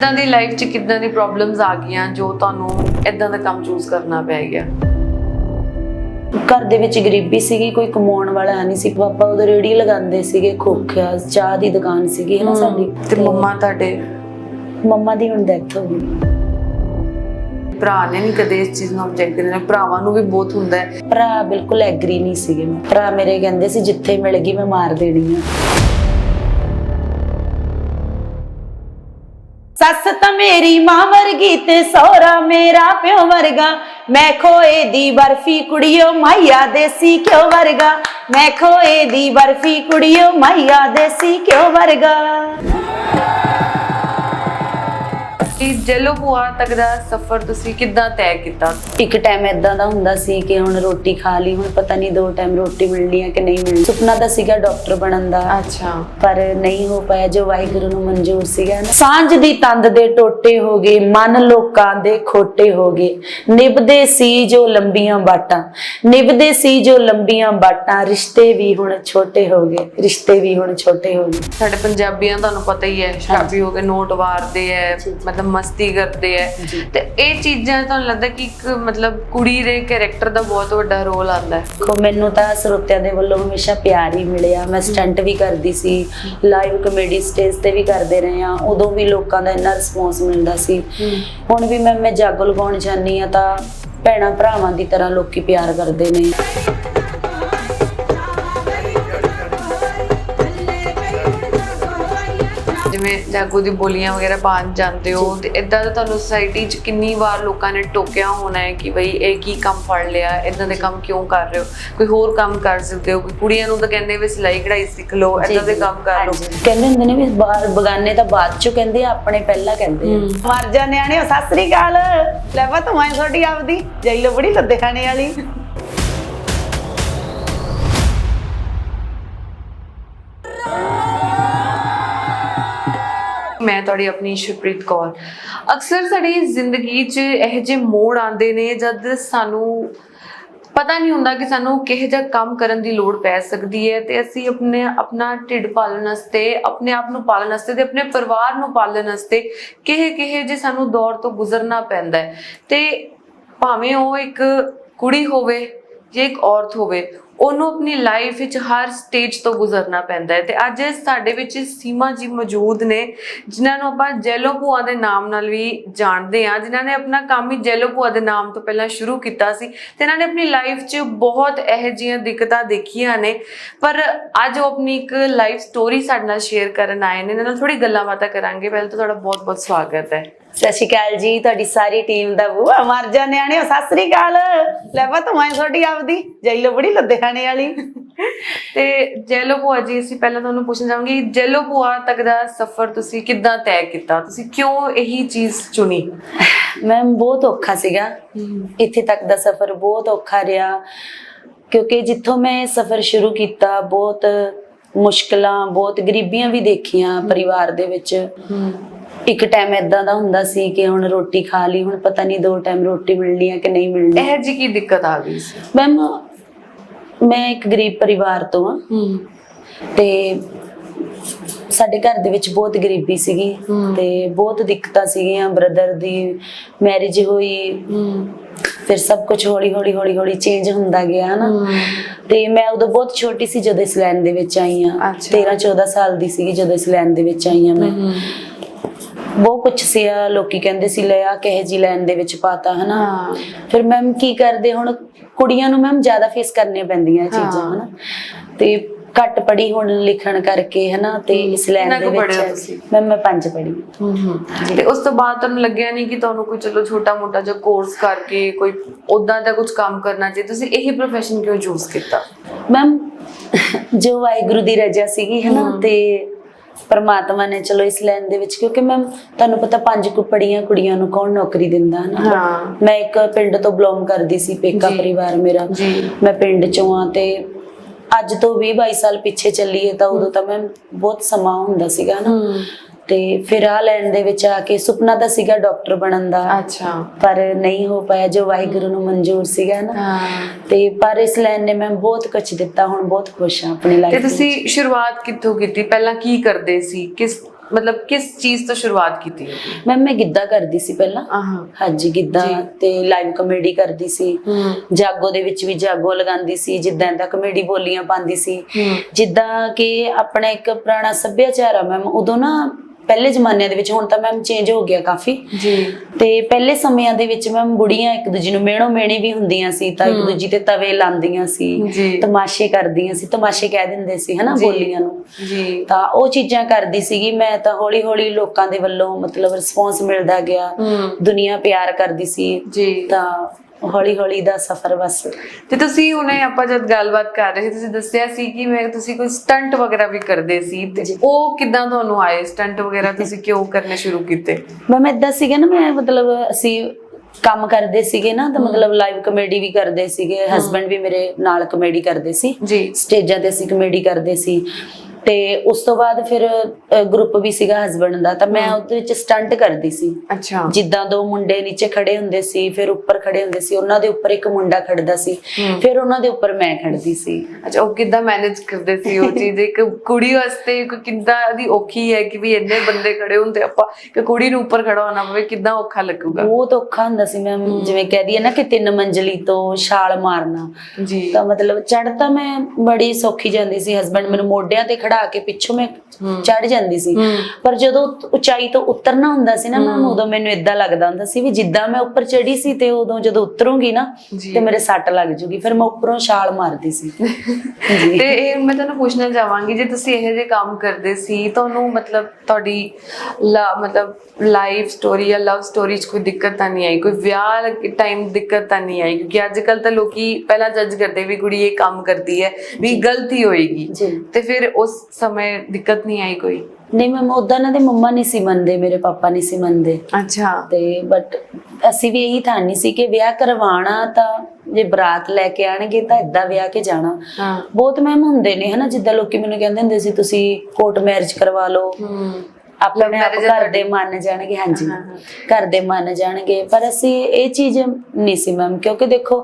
ਇਦਾਂ ਦੀ ਲਾਈਫ 'ਚ ਕਿੱਦਾਂ ਦੀ ਪ੍ਰੋਬਲਮਸ ਆ ਗਈਆਂ ਜੋ ਤੁਹਾਨੂੰ ਇਦਾਂ ਦਾ ਕੰਮ ਚੂਜ਼ ਕਰਨਾ ਪੈ ਗਿਆ? ਘਰ ਦੇ ਵਿੱਚ ਗਰੀਬੀ ਸੀਗੀ ਕੋਈ ਕਮਾਉਣ ਵਾਲਾ ਨਹੀਂ ਸੀ। ਪਾਪਾ ਉਹਦੇ ਰੇੜੀ ਲਗਾਉਂਦੇ ਸੀਗੇ ਖੋਖਿਆ ਚਾਹ ਦੀ ਦੁਕਾਨ ਸੀਗੀ ਹੈ ਨਾ ਸਾਡੀ? ਤੇ ਮੰਮਾ ਤੁਹਾਡੇ? ਮੰਮਾ ਦੀ ਹੁਣ ਡੈਥ ਹੋ ਗਈ। ਭਰਾ ਨੇ ਨਹੀਂ ਕਦੇ ਇਸ ਚੀਜ਼ ਨੂੰ ਆਬਜੈਕਟ ਕਰਿਆ? ਭਰਾਵਾਂ ਨੂੰ ਵੀ ਬਹੁਤ ਹੁੰਦਾ ਹੈ। ਭਰਾ ਬਿਲਕੁਲ ਐਗਰੀ ਨਹੀਂ ਸੀਗੇ। ਭਰਾ ਮੇਰੇ ਕਹਿੰਦੇ ਸੀ ਜਿੱਥੇ ਮਿਲ ਗਈ ਮੈਂ ਮਾਰ ਦੇਣੀ ਆ। ਸੱਸ ਤਾਂ ਮੇਰੀ ਮਾਂ ਵਰਗੀ ਤੇ ਸਹੁਰਾ ਮੇਰਾ ਪਿਓ ਵਰਗਾ। ਮੈਂ ਖੋਏ ਦੀ ਬਰਫੀ ਕੁੜੀਓ ਮਾਈਆ ਦੇਸੀ ਕਿਉ ਵਰਗਾ। ਮੈਂ ਖੋਏ ਦੀ ਬਰਫੀ ਕੁੜੀਓ ਮਾਈਆ ਦੇਸੀ ਕਿਉ ਵਰਗਾ। ਕਿ ਜੈਲੋ ਭੂਆ ਤੱਕ ਦਾ ਸਫ਼ਰ ਤੁਸੀਂ ਕਿੱਦਾਂ ਤੈਅ ਕੀਤਾ? ਇੱਕ ਟਾਈਮ ਇਦਾਂ ਦਾ ਹੁੰਦਾ ਸੀ ਕਿ ਹੁਣ ਰੋਟੀ ਖਾ ਲਈ ਹੁਣ ਪਤਾ ਨਹੀਂ ਦੋ ਟਾਈਮ ਰੋਟੀ ਮਿਲਣੀ ਹੈ ਕਿ ਨਹੀਂ ਮਿਲਣੀ। ਸੁਪਨਾ ਤਾਂ ਸੀਗਾ ਡਾਕਟਰ ਬਣਨ ਦਾ। ਅੱਛਾ। ਪਰ ਨਹੀਂ ਹੋ ਪਾਇਆ ਜੋ ਵਾਹਿਗੁਰੂ ਨੂੰ ਮਨਜ਼ੂਰ ਸੀਗਾ ਨਾ। ਸਾਂਝ ਦੀ ਤੰਦ ਦੇ ਟੋਟੇ ਹੋ ਗਏ ਮਨ ਲੋਕਾਂ ਦੇ ਖੋਟੇ ਹੋ ਗਏ। ਨਿਭਦੇ ਸੀ ਜੋ ਲੰਬੀਆਂ ਬਾਟਾਂ ਨਿਭਦੇ ਸੀ ਜੋ ਲੰਬੀਆਂ ਬਾਟਾਂ ਰਿਸ਼ਤੇ ਵੀ ਹੁਣ ਛੋਟੇ ਹੋ ਗਏ ਰਿਸ਼ਤੇ ਵੀ ਹੁਣ ਛੋਟੇ ਹੋ ਗਏ। ਸਾਡੇ ਪੰਜਾਬੀਆਂ ਤੁਹਾਨੂੰ ਪਤਾ ਹੀ ਹੈ ਸ਼ਰਾਬੀ ਹੋ ਕੇ ਨੋਟ ਵਾਰਦੇ ਹੈ ਮਤਲਬ ਮਸਤੀ ਕਰਦੇ ਹੈ ਤੇ ਇਹ ਚੀਜ਼ਾਂ ਤੁਹਾਨੂੰ ਲੱਗਦਾ ਕਿ ਇੱਕ ਮਤਲਬ ਕੁੜੀ ਦੇ ਕੈਰੈਕਟਰ ਦਾ ਬਹੁਤ ਵੱਡਾ ਰੋਲ ਆਉਂਦਾ ਹੈ ਕੋ ਮੈਨੂੰ ਤਾਂ ਸਰੋਤਿਆਂ ਦੇ ਵੱਲੋਂ ਹਮੇਸ਼ਾ ਪਿਆਰ ਹੀ ਮਿਲਿਆ। ਮੈਂ ਸਟੰਟ ਵੀ ਕਰਦੀ ਸੀ ਲਾਈਵ ਕਮੇਡੀ ਸਟੇਜ ਤੇ ਵੀ ਕਰਦੇ ਰਹੇ ਆ ਉਦੋਂ ਵੀ ਲੋਕਾਂ ਦਾ ਇੰਨਾ ਰਿਸਪੌਂਸ ਮਿਲਦਾ ਸੀ। ਹੁਣ ਵੀ ਮੈਂ ਮੈਂ ਜਾਗੋ ਲਗਾਉਣ ਜਾਂਦੀ ਆ ਤਾਂ ਭੈਣਾਂ ਭਰਾਵਾਂ ਦੀ ਤਰ੍ਹਾਂ ਲੋਕੀ ਪਿਆਰ ਕਰਦੇ ਨੇ। ਜਿਵੇਂ ਜਾਗੋ ਦੀ ਬੋਲੀਆਂ ਵਗੈਰਾ ਪਾਣ ਜਾਂਦੇ ਹੋ ਤੇ ਇਦਾਂ ਦਾ ਤੁਹਾਨੂੰ ਸੋਸਾਇਟੀ 'ਚ ਕਿੰਨੀ ਵਾਰ ਲੋਕਾਂ ਨੇ ਟੋਕਿਆ ਹੋਣਾ ਹੈ ਕਿ ਬਈ ਇਹ ਕੀ ਕੰਮ ਫੜ ਲਿਆ ਇਦਾਂ ਦੇ ਕੰਮ ਕਿਉਂ ਕਰ ਰਹੇ ਹੋ? ਕੋਈ ਹੋਰ ਕੰਮ ਕਰ ਸਕਦੇ ਹੋ? ਕੁੜੀਆਂ ਨੂੰ ਤਾਂ ਕਹਿੰਦੇ ਵੀ ਸਿਲਾਈ ਕਢਾਈ ਸਿੱਖ ਲਓ ਇਦਾਂ ਦੇ ਕੰਮ ਕਰ ਲਓ। ਕਹਿੰਦੇ ਹੁੰਦੇ ਨੇ ਵੀ ਬਾਹਰ ਬਗਾਨੇ ਤਾਂ ਬਾਅਦ ਚੋਂ ਕਹਿੰਦੇ ਆ ਆਪਣੇ ਪਹਿਲਾਂ ਕਹਿੰਦੇ ਆ। ਮਰ ਜਾ ਨਿਆਣੇ ਸਤਿ ਸ੍ਰੀ ਅਕਾਲ। ਲੈ ਵਾ ਤੂੰ ਐ ਤੁਹਾਡੀ ਆਪਦੀ। ਜੈਲੋ ਬੜੀ ਲੁਧਿਆਣੇ ਵਾਲੀ। ਮੈਂ ਤੁਹਾਡੀ ਆਪਣੀ ਸ਼ੁਭਪ੍ਰੀਤ ਕੌਰ। ਅਕਸਰ ਸਾਡੀ ਜ਼ਿੰਦਗੀ 'ਚ ਇਹੋ ਜਿਹੇ ਮੋੜ ਆਉਂਦੇ ਨੇ ਜਦ ਸਾਨੂੰ ਪਤਾ ਨਹੀਂ ਹੁੰਦਾ ਕਿ ਸਾਨੂੰ ਕਿਹੋ ਜਿਹਾ ਕੰਮ ਕਰਨ ਦੀ ਲੋੜ ਪੈ ਸਕਦੀ ਹੈ ਤੇ ਅਸੀਂ ਆਪਣੇ, ਆਪਣਾ ਢਿੱਡ ਪਾਲਣ ਵਾਸਤੇ, ਆਪਣੇ ਆਪ ਨੂੰ ਪਾਲਣ ਵਾਸਤੇ ਤੇ ਆਪਣੇ ਪਰਿਵਾਰ ਨੂੰ ਪਾਲਣ ਵਾਸਤੇ ਕਿਹੇ ਕਿਹੇ ਜੇ ਸਾਨੂੰ ਦੌਰ ਤੋਂ ਗੁਜ਼ਰਨਾ ਪੈਂਦਾ ਹੈ। ਤੇ ਭਾਵੇਂ ਉਹ ਇੱਕ ਕੁੜੀ ਹੋਵੇ ਜਾਂ ਇੱਕ ਔਰਤ ਹੋਵੇ ਉਹਨੂੰ ਆਪਣੀ ਲਾਈਫ ਵਿੱਚ ਹਰ ਸਟੇਜ ਤੋਂ ਗੁਜ਼ਰਨਾ ਪੈਂਦਾ ਹੈ ਤੇ ਅੱਜ ਸਾਡੇ ਵਿੱਚ ਸੀਮਾ ਜੀ ਮੌਜੂਦ ਨੇ, ਜਿਨ੍ਹਾਂ ਨੂੰ ਆਪਾਂ ਜੈਲੋ ਭੂਆ ਦੇ ਨਾਮ ਨਾਲ ਵੀ ਜਾਣਦੇ ਆ ਜਿਨ੍ਹਾਂ ਨੇ ਆਪਣਾ ਕੰਮ ਹੀ ਜੈਲੋ ਭੂਆ ਦੇ ਨਾਮ ਤੋਂ ਪਹਿਲਾਂ ਸ਼ੁਰੂ ਕੀਤਾ ਸੀ ਤੇ ਇਹਨਾਂ ਨੇ ਆਪਣੀ ਲਾਈਫ 'ਚ ਬਹੁਤ ਇਹੋ ਜਿਹੀਆਂ ਦਿੱਕਤਾਂ ਦੇਖੀਆਂ ਨੇ, ਪਰ ਅੱਜ ਉਹ ਆਪਣੀ ਇੱਕ ਲਾਈਫ ਸਟੋਰੀ ਸਾਡੇ ਨਾਲ ਸ਼ੇਅਰ ਕਰਨ ਆਏ ਨੇ, ਇਹਨਾਂ ਨਾਲ ਥੋੜੀ ਗੱਲਾਂ ਬਾਤਾਂ ਕਰਾਂਗੇ, ਪਹਿਲਾਂ ਤਾਂ ਤੁਹਾਡਾ ਬਹੁਤ ਬਹੁਤ ਸਵਾਗਤ ਹੈ। ਸਤਿ ਸ਼੍ਰੀ ਅਕਾਲ ਜੀ ਤੁਹਾਡੀ ਸਾਰੀ ਟੀਮ ਦਾ ਬੂਆ ਮਰ ਜਾ ਨਿਆਣੇ ਸਤਿ ਸ੍ਰੀ ਅਕਾਲ। ਲੈ ਵਾ ਤੂੰ ਐ ਤੁਹਾਡੀ ਆਪਦੀ ਜੈਲੋ ਬੜੀ ਲੁਧਿਆਣੇ ਵਾਲੀ। ਤੇ ਜੈਲੋ ਭੂਆ ਜੀ ਅਸੀਂ ਪਹਿਲਾਂ ਤੁਹਾਨੂੰ ਪੁੱਛਣਾ ਚਾਹਾਂਗੇ ਜੈਲੋ ਭੂਆ ਤੱਕ ਦਾ ਸਫ਼ਰ ਤੁਸੀਂ ਕਿੱਦਾਂ ਤੈਅ ਕੀਤਾ? ਤੁਸੀਂ ਕਿਉਂ ਇਹੀ ਚੀਜ਼ ਚੁਣੀ? ਮੈਮ ਬਹੁਤ ਔਖਾ ਸੀਗਾ। ਇੱਥੇ ਤੱਕ ਦਾ ਸਫ਼ਰ ਬਹੁਤ ਔਖਾ ਰਿਹਾ। ਕਿਉਂਕਿ ਜਿੱਥੋਂ ਮੈਂ ਸਫ਼ਰ ਸ਼ੁਰੂ ਕੀਤਾ ਬਹੁਤ ਮੁਸ਼ਕਲਾਂ ਬਹੁਤ ਗਰੀਬੀਆਂ ਵੀ ਦੇਖੀਆਂ ਪਰਿਵਾਰ ਦੇ ਵਿੱਚ। ਇੱਕ ਟਾਈਮ ਇਦਾਂ ਦਾ ਹੁੰਦਾ ਸੀ ਕਿ ਹੁਣ ਰੋਟੀ ਖਾ ਲਈ ਹੁਣ ਪਤਾ ਨਹੀਂ ਦੋ ਟਾਈਮ ਰੋਟੀ ਮਿਲਣੀ ਹੈ ਕਿ ਨਹੀਂ ਮਿਲਣੀ। ਇਹ ਜੀ ਕੀ ਦਿੱਕਤ ਆ ਗਈ ਸੀ? ਮੈਮ ਮੈਂ ਇੱਕ ਗਰੀਬ ਪਰਿਵਾਰ ਤੋਂ ਹੂੰ। ਤੇ ਸਾਡੇ ਘਰ ਦੇ ਵਿੱਚ ਬਹੁਤ ਗਰੀਬੀ ਸੀਗੀ। ਤੇ ਬਹੁਤ ਦਿੱਕਤਾਂ ਸੀਗੀਆਂ ਬ੍ਰਦਰ ਦੀ ਮੈਰਿਜ ਹੋਈ। ਫਿਰ ਸਭ ਕੁਝ ਹੌਲੀ ਹੌਲੀ ਹੌਲੀ ਹੌਲੀ ਚੇਂਜ ਹੁੰਦਾ ਗਿਆ ਨਾ ਤੇ ਮੈਂ ਉਦੋਂ ਬਹੁਤ ਛੋਟੀ ਸੀ ਜਦੋਂ ਇਸ ਲਾਈਨ ਦੇ ਵਿੱਚ ਆਈ ਆ। ਅੱਛਾ। 13 14 ਸਾਲ ਦੀ ਸੀਗੀ ਜਦੋਂ ਇਸ ਲਾਈਨ ਦੇ ਵਿੱਚ ਆਈ ਆ ਮੈਂ। ਬਹੁਤ ਕੁਝ ਸੀ ਲੋਕੀ ਕਹਿੰਦੇ ਸੀ ਲੈ ਆ ਕਿਹੇ ਜੀ ਲਾਈਨ ਦੇ ਵਿੱਚ ਪਾਤਾ ਹਨਾ? ਹਾਂ। ਫਿਰ ਮੈਮ ਕੀ ਕਰਦੇ ਹੁਣ? ਕੁੜੀਆਂ ਨੂੰ ਮੈਮ ਜ਼ਿਆਦਾ ਫੇਸ ਕਰਨੀਆਂ ਪੈਂਦੀਆਂ ਇਹ ਚੀਜ਼ਾਂ ਹਾਂ। ਹਨਾ? ਤੇ ਘੱਟ ਪੜੀ ਹੁਣ ਲਿਖਣ ਕਰਕੇ ਹਨਾ? ਤੇ ਇਸ ਲਾਈਨ ਦੇ ਹੋ। ਵਿੱਚ? ਮੈਮ ਮੈਂ ਪੰਜ ਪੜੀ ਤੇ ਉਸ ਤੋਂ ਬਾਅਦ ਤੁਹਾਨੂੰ ਲੱਗਿਆ ਨਹੀਂ ਕਿ ਤੁਹਾਨੂੰ ਕੋਈ ਚਲੋ ਛੋਟਾ ਮੋਟਾ ਜਿਹਾ ਕੋਰਸ ਕਰਕੇ ਕੋਈ ਉਦਾਂ ਦਾ ਕੁਝ ਕੰਮ ਕਰਨਾ ਚਾਹੀਏ ਤੁਸੀਂ ਇਹੀ profession ਕਿਉਂ ਚੂਜ਼ ਕੀਤਾ? ਮੈਮ ਜੋ ਵਾਹਿਗੁਰੂ ਦੀ ਰਜ਼ਾ ਸੀਗੀ ਹਨਾ? ਤੇ ਪਰਮਾਤਮਾ ਨੇ ਚਲੋ ਇਸ ਲਾਈਨ ਦੇ ਵਿੱਚ ਕਿਉਂਕਿ ਮੈਮ ਤੁਹਾਨੂੰ ਪਤਾ ਪੰਜ ਕੁ ਪੜੀਆਂ ਕੁੜੀਆਂ ਨੂੰ ਕੌਣ ਨੌਕਰੀ ਦਿੰਦਾ ਹਨਾ? ਹਾਂ। ਮੈਂ ਇੱਕ ਪਿੰਡ ਤੋਂ ਬਿਲੋਂਗ ਕਰਦੀ ਸੀ ਪੇਕਾ। ਪਰਿਵਾਰ ਮੇਰਾ। ਮੈਂ ਪਿੰਡ ਚੋਂ ਆ ਤੇ ਅੱਜ ਤੋਂ 20 22 ਸਾਲ ਪਿੱਛੇ ਚੱਲੀਏ ਤਾਂ ਉਦੋਂ ਤਾਂ ਮੈਂ ਬਹੁਤ ਸਮਾਂ ਹੁੰਦਾ ਸੀਗਾ ਨਾ ਤੇ ਫਿਰ ਆ ਲੈਣ ਦੇ ਵਿੱਚ ਆ ਕੇ ਸੁਪਨਾ ਤਾਂ ਸੀਗਾ ਡਾਕਟਰ ਬਣਨ ਦਾ। ਅੱਛਾ। ਪਰ ਨਹੀਂ ਹੋ ਪਾਇਆ ਜੋ ਵਾਹਿਗੁਰੂ ਨੂੰ ਮਨਜ਼ੂਰ ਸੀਗਾ ਨਾ। ਤੇ ਪਰ ਇਸ ਲਾਈਨ ਨੇ ਮੈਂ ਬਹੁਤ ਕੁਝ ਦਿੱਤਾ ਹੁਣ ਬਹੁਤ ਖੁਸ਼ ਹਾਂ ਆਪਣੀ ਤੇ ਲਾਈਫ ਤੁਸੀਂ ਸ਼ੁਰੂਆਤ ਕਿੱਥੋਂ ਕੀਤੀ? ਪਹਿਲਾਂ ਕੀ ਕਰਦੇ ਸੀ? ਕਿਸ ਮਤਲਬ ਕਿਸ ਚੀਜ਼ ਤੋਂ ਸ਼ੁਰੂਆਤ ਕੀਤੀ? ਮੈਮ ਮੈਂ ਗਿੱਧਾ ਕਰਦੀ ਸੀ ਪਹਿਲਾਂ। ਹਾਂਜੀ ਗਿੱਧਾ। ਤੇ ਲਾਈਵ ਕਮੇਡੀ ਕਰਦੀ ਸੀ। ਜਾਗੋ ਦੇ ਵਿੱਚ ਵੀ ਜਾਗੋ ਲਗਾਉਂਦੀ ਸੀ ਜਿੱਦਾਂ ਦਾ ਕਮੇਡੀ ਬੋਲੀਆਂ ਪਾਉਂਦੀ ਸੀ। ਜਿੱਦਾਂ ਕਿ ਆਪਣਾ ਇੱਕ ਪੁਰਾਣਾ ਸੱਭਿਆਚਾਰ ਆ ਮੈਮ ਉਦੋਂ ਨਾ ਪਹਿਲੇ ਜ਼ਮਾਨਿਆਂ ਦੇ ਵਿੱਚ ਹੁਣ ਤਾਂ ਮੈਮ ਚੇਂਜ ਹੋ ਗਿਆ ਕਾਫੀ। ਜੀ। ਤੇ ਪਹਿਲੇ ਸਮਿਆਂ ਦੇ ਵਿੱਚ ਮੈਮ ਬੁੜੀਆਂ ਇੱਕ ਦੂਜੀ ਨੂੰ ਮੇਣੋ ਮੇਣੀ ਵੀ ਹੁੰਦੀਆਂ ਸੀ ਤਾਂ ਇੱਕ। ਦੂਜੀ ਤੇ ਤਵੇ ਲਾਉਂਦੀਆਂ ਸੀ ਤਮਾਸ਼ੇ ਕਰਦੀਆਂ ਸੀ ਤਮਾਸ਼ੇ ਕਹਿ ਦਿੰਦੇ ਸੀ ਹਨਾ। ਬੋਲੀਆਂ ਨੂੰ। ਜੀ। ਤਾਂ ਉਹ ਚੀਜ਼ਾਂ ਕਰਦੀ ਸੀਗੀ ਮੈਂ ਤਾਂ ਹੌਲੀ ਹੌਲੀ ਲੋਕਾਂ ਦੇ ਵੱਲੋਂ ਮਤਲਬ ਰਿਸਪੌਂਸ ਮਿਲਦਾ ਗਿਆ ਦੁਨੀਆ ਪਿਆਰ ਕਰਦੀ ਸੀ। ਜੀ। ਤਾਂ ਹੌਲੀ ਹੌਲੀ ਦਾ ਸਫ਼ਰ ਬਸ। ਤੇ ਤੁਸੀਂ ਹੁਣੇ ਆਪਾਂ ਜਦ ਗੱਲਬਾਤ ਕਰ ਰਹੇ ਸੀ ਤੁਸੀਂ ਦੱਸਿਆ ਸੀ ਕਿ ਮੈਂ ਤੁਸੀਂ ਕੋਈ ਸਟੰਟ ਵਗੈਰਾ ਵੀ ਕਰਦੇ ਸੀ ਤੇ। ਉਹ ਕਿੱਦਾਂ ਤੁਹਾਨੂੰ ਆਏ? ਸਟੰਟ ਵਗੈਰਾ ਤੁਸੀਂ ਕਿਉਂ ਕਰਨੇ ਸ਼ੁਰੂ ਕੀਤੇ? ਮੈਂ ਮੈਂ ਏਦਾਂ ਸੀਗਾ ਨਾ ਮੈਂ ਮਤਲਬ ਅਸੀਂ ਕੰਮ ਕਰਦੇ ਸੀਗੇ ਨਾ ਤਾਂ ਮਤਲਬ ਲਾਈਵ ਕਮੇਡੀ ਵੀ ਕਰਦੇ ਸੀਗੇ ਹਸਬੰਡ ਵੀ ਮੇਰੇ ਨਾਲ ਕਮੇਡੀ ਕਰਦੇ ਸੀ। ਜੀ। ਸਟੇਜਾਂ ਤੇ ਅਸੀਂ ਕਮੇਡੀ ਕਰਦੇ ਸੀ। ਤੇ ਉਸ ਤੋਂ ਬਾਅਦ ਫਿਰ ਗਰੁੱਪ ਵੀ ਸੀਗਾ ਹਸਬੰਡ ਦਾ ਤਾਂ ਮੈਂ ਉਹਦੇ ਵਿੱਚ ਸਟੰਟ ਕਰਦੀ ਸੀ। ਅੱਛਾ। ਜਿੱਦਾਂ ਦੋ ਮੁੰਡੇ ਨੀਚੇ ਖੜੇ ਹੁੰਦੇ ਸੀ ਫਿਰ ਉੱਪਰ ਖੜੇ ਹੁੰਦੇ ਸੀ ਉਹਨਾਂ ਦੇ ਉੱਪਰ ਇੱਕ ਮੁੰਡਾ ਖੜਦਾ ਸੀ। ਫਿਰ ਉਹਨਾਂ ਦੇ ਉੱਪਰ ਮੈਂ ਖੜਦੀ ਸੀ। ਅੱਛਾ ਉਹ ਕਿੱਦਾਂ ਮੈਨੇਜ ਕਰਦੇ ਸੀ ਉਹ ਚੀਜ਼? ਇੱਕ ਕੁੜੀ ਵਾਸਤੇ ਇੱਕ ਕਿੱਦਾਂ ਦੀ ਔਖੀ ਹੈ ਕਿ ਵੀ ਇੰਨੇ ਬੰਦੇ ਖੜੇ ਹੁੰਦੇ ਆਪਾਂ ਕਿ ਕੁੜੀ ਨੂੰ ਉੱਪਰ ਖੜਾ ਹੋਣਾ ਪਵੇ ਕਿੱਦਾਂ ਔਖਾ ਲੱਗੂਗਾ? ਬਹੁਤ ਔਖਾ ਹੁੰਦਾ ਸੀ ਮੈਂ ਜਿਵੇਂ ਕਹਿ ਦਈਏ ਨਾ ਕਿ ਤਿੰਨ ਮੰਜ਼ਲੀ ਤੋਂ ਛਾਲ ਮਾਰਨਾ। ਜੀ। ਤਾਂ ਮਤਲਬ ਚੜ ਤਾਂ ਮੈਂ ਬੜੀ ਸੌਖੀ ਜਾਂਦੀ ਸੀ ਹਸਬੰਡ ਮੈਨੂੰ ਮੋਢਿਆਂ ਤੇ ਖੜਾ ਕੇ ਪਿੱਛੋਂ ਮੈਂ। ਚੜ ਜਾਂਦੀ ਸੀ। ਪਰ ਜਦੋਂ ਉਚਾਈ ਤੋਂ ਉਤਰਨਾ ਹੁੰਦਾ ਸੀ ਨਾ ਮੈਨੂੰ ਉਦੋਂ ਮੈਨੂੰ ਇਦਾਂ ਲੱਗਦਾ ਹੁੰਦਾ ਸੀ ਵੀ ਜਿੱਦਾਂ ਮੈਂ ਉੱਪਰ ਚੜੀ ਸੀ ਤੇ ਉਦੋਂ ਜਦੋਂ ਉਤਰੂੰਗੀ ਨਾ। ਤੇ ਮੇਰੇ ਸੱਟ ਲੱਗ ਜੂਗੀ। ਫਿਰ ਮੈਂ ਉੱਪਰੋਂ ਛਾਲ ਮਾਰਦੀ ਸੀ। ਤੇ ਇਹ ਮੈਂ ਤੁਹਾਨੂੰ ਪੁੱਛਣਾ ਚਾਹਾਂਗੀ ਜੇ ਤੁਸੀਂ ਇਹੋ ਜਿਹੇ ਕੰਮ ਕਰਦੇ ਸੀ ਤੁਹਾਨੂੰ ਮਤਲਬ ਤੁਹਾਡੀ ਮਤਲਬ ਲਾਈਫ ਸਟੋਰੀ ਜਾਂ ਲਵ ਸਟੋਰੀ 'ਚ ਕੋਈ ਦਿੱਕਤ ਤਾਂ ਨਹੀਂ ਆਈ? ਕੋਈ ਵਿਆਹ ਟਾਈਮ ਦਿੱਕਤ ਤਾਂ ਨਹੀਂ ਆਈ? ਕਿਉਂਕਿ ਅੱਜ ਕੱਲ ਤਾਂ ਲੋਕੀ ਪਹਿਲਾਂ ਜੱਜ ਕਰਦੇ ਵੀ ਕੁੜੀ ਇਹ ਕੰਮ ਕਰਦੀ ਹੈ ਵੀ ਗਲਤੀ ਹੋਏਗੀ। ਤੇ ਫਿਰ ਉਸ ਸਮੇਂ ਦਿੱਕਤ ਨਹੀਂ ਆਈ ਕੋਈ? ਨਹੀਂ ਮੈਂ ਉਦਾਂ ਨਾ ਦੇ ਮੰਮਾ ਨਹੀਂ ਸੀ ਮੰਨਦੇ ਮੇਰੇ ਪਾਪਾ ਨਹੀਂ ਸੀ ਮੰਨਦੇ। ਅੱਛਾ। ਤੇ ਬਟ ਅਸੀਂ ਵੀ ਇਹੀ ਥਾਨੀ ਸੀ ਕਿ ਵਿਆਹ ਕਰਵਾਉਣਾ ਤਾਂ ਜੇ ਬਰਾਤ ਲੈ ਕੇ ਆਣਗੇ ਤਾਂ ਇਦਾਂ ਵਿਆਹ ਕੇ ਜਾਣਾ। ਹਾਂ। ਬਹੁਤ ਮੈਮ ਹੁੰਦੇ ਨੇ ਹਨਾ ਜਿੱਦਾਂ ਲੋਕੀ ਮੈਨੂੰ ਕਹਿੰਦੇ ਹੁੰਦੇ ਸੀ ਤੁਸੀਂ ਕੋਰਟ ਮੈਰਿਜ ਕਰਵਾ ਲਓ। ਆਪਣੇ ਆਪ ਘਰ ਦੇ ਮੰਨ ਜਾਣਗੇ ਹਾਂਜੀ। ਘਰ ਦੇ ਮੰਨ ਜਾਣਗੇ। ਪਰ ਅਸੀਂ ਇਹ ਚੀਜ਼ ਨਹੀਂ ਸੀ ਮੈਮ ਕਿਉਂਕਿ ਦੇਖੋ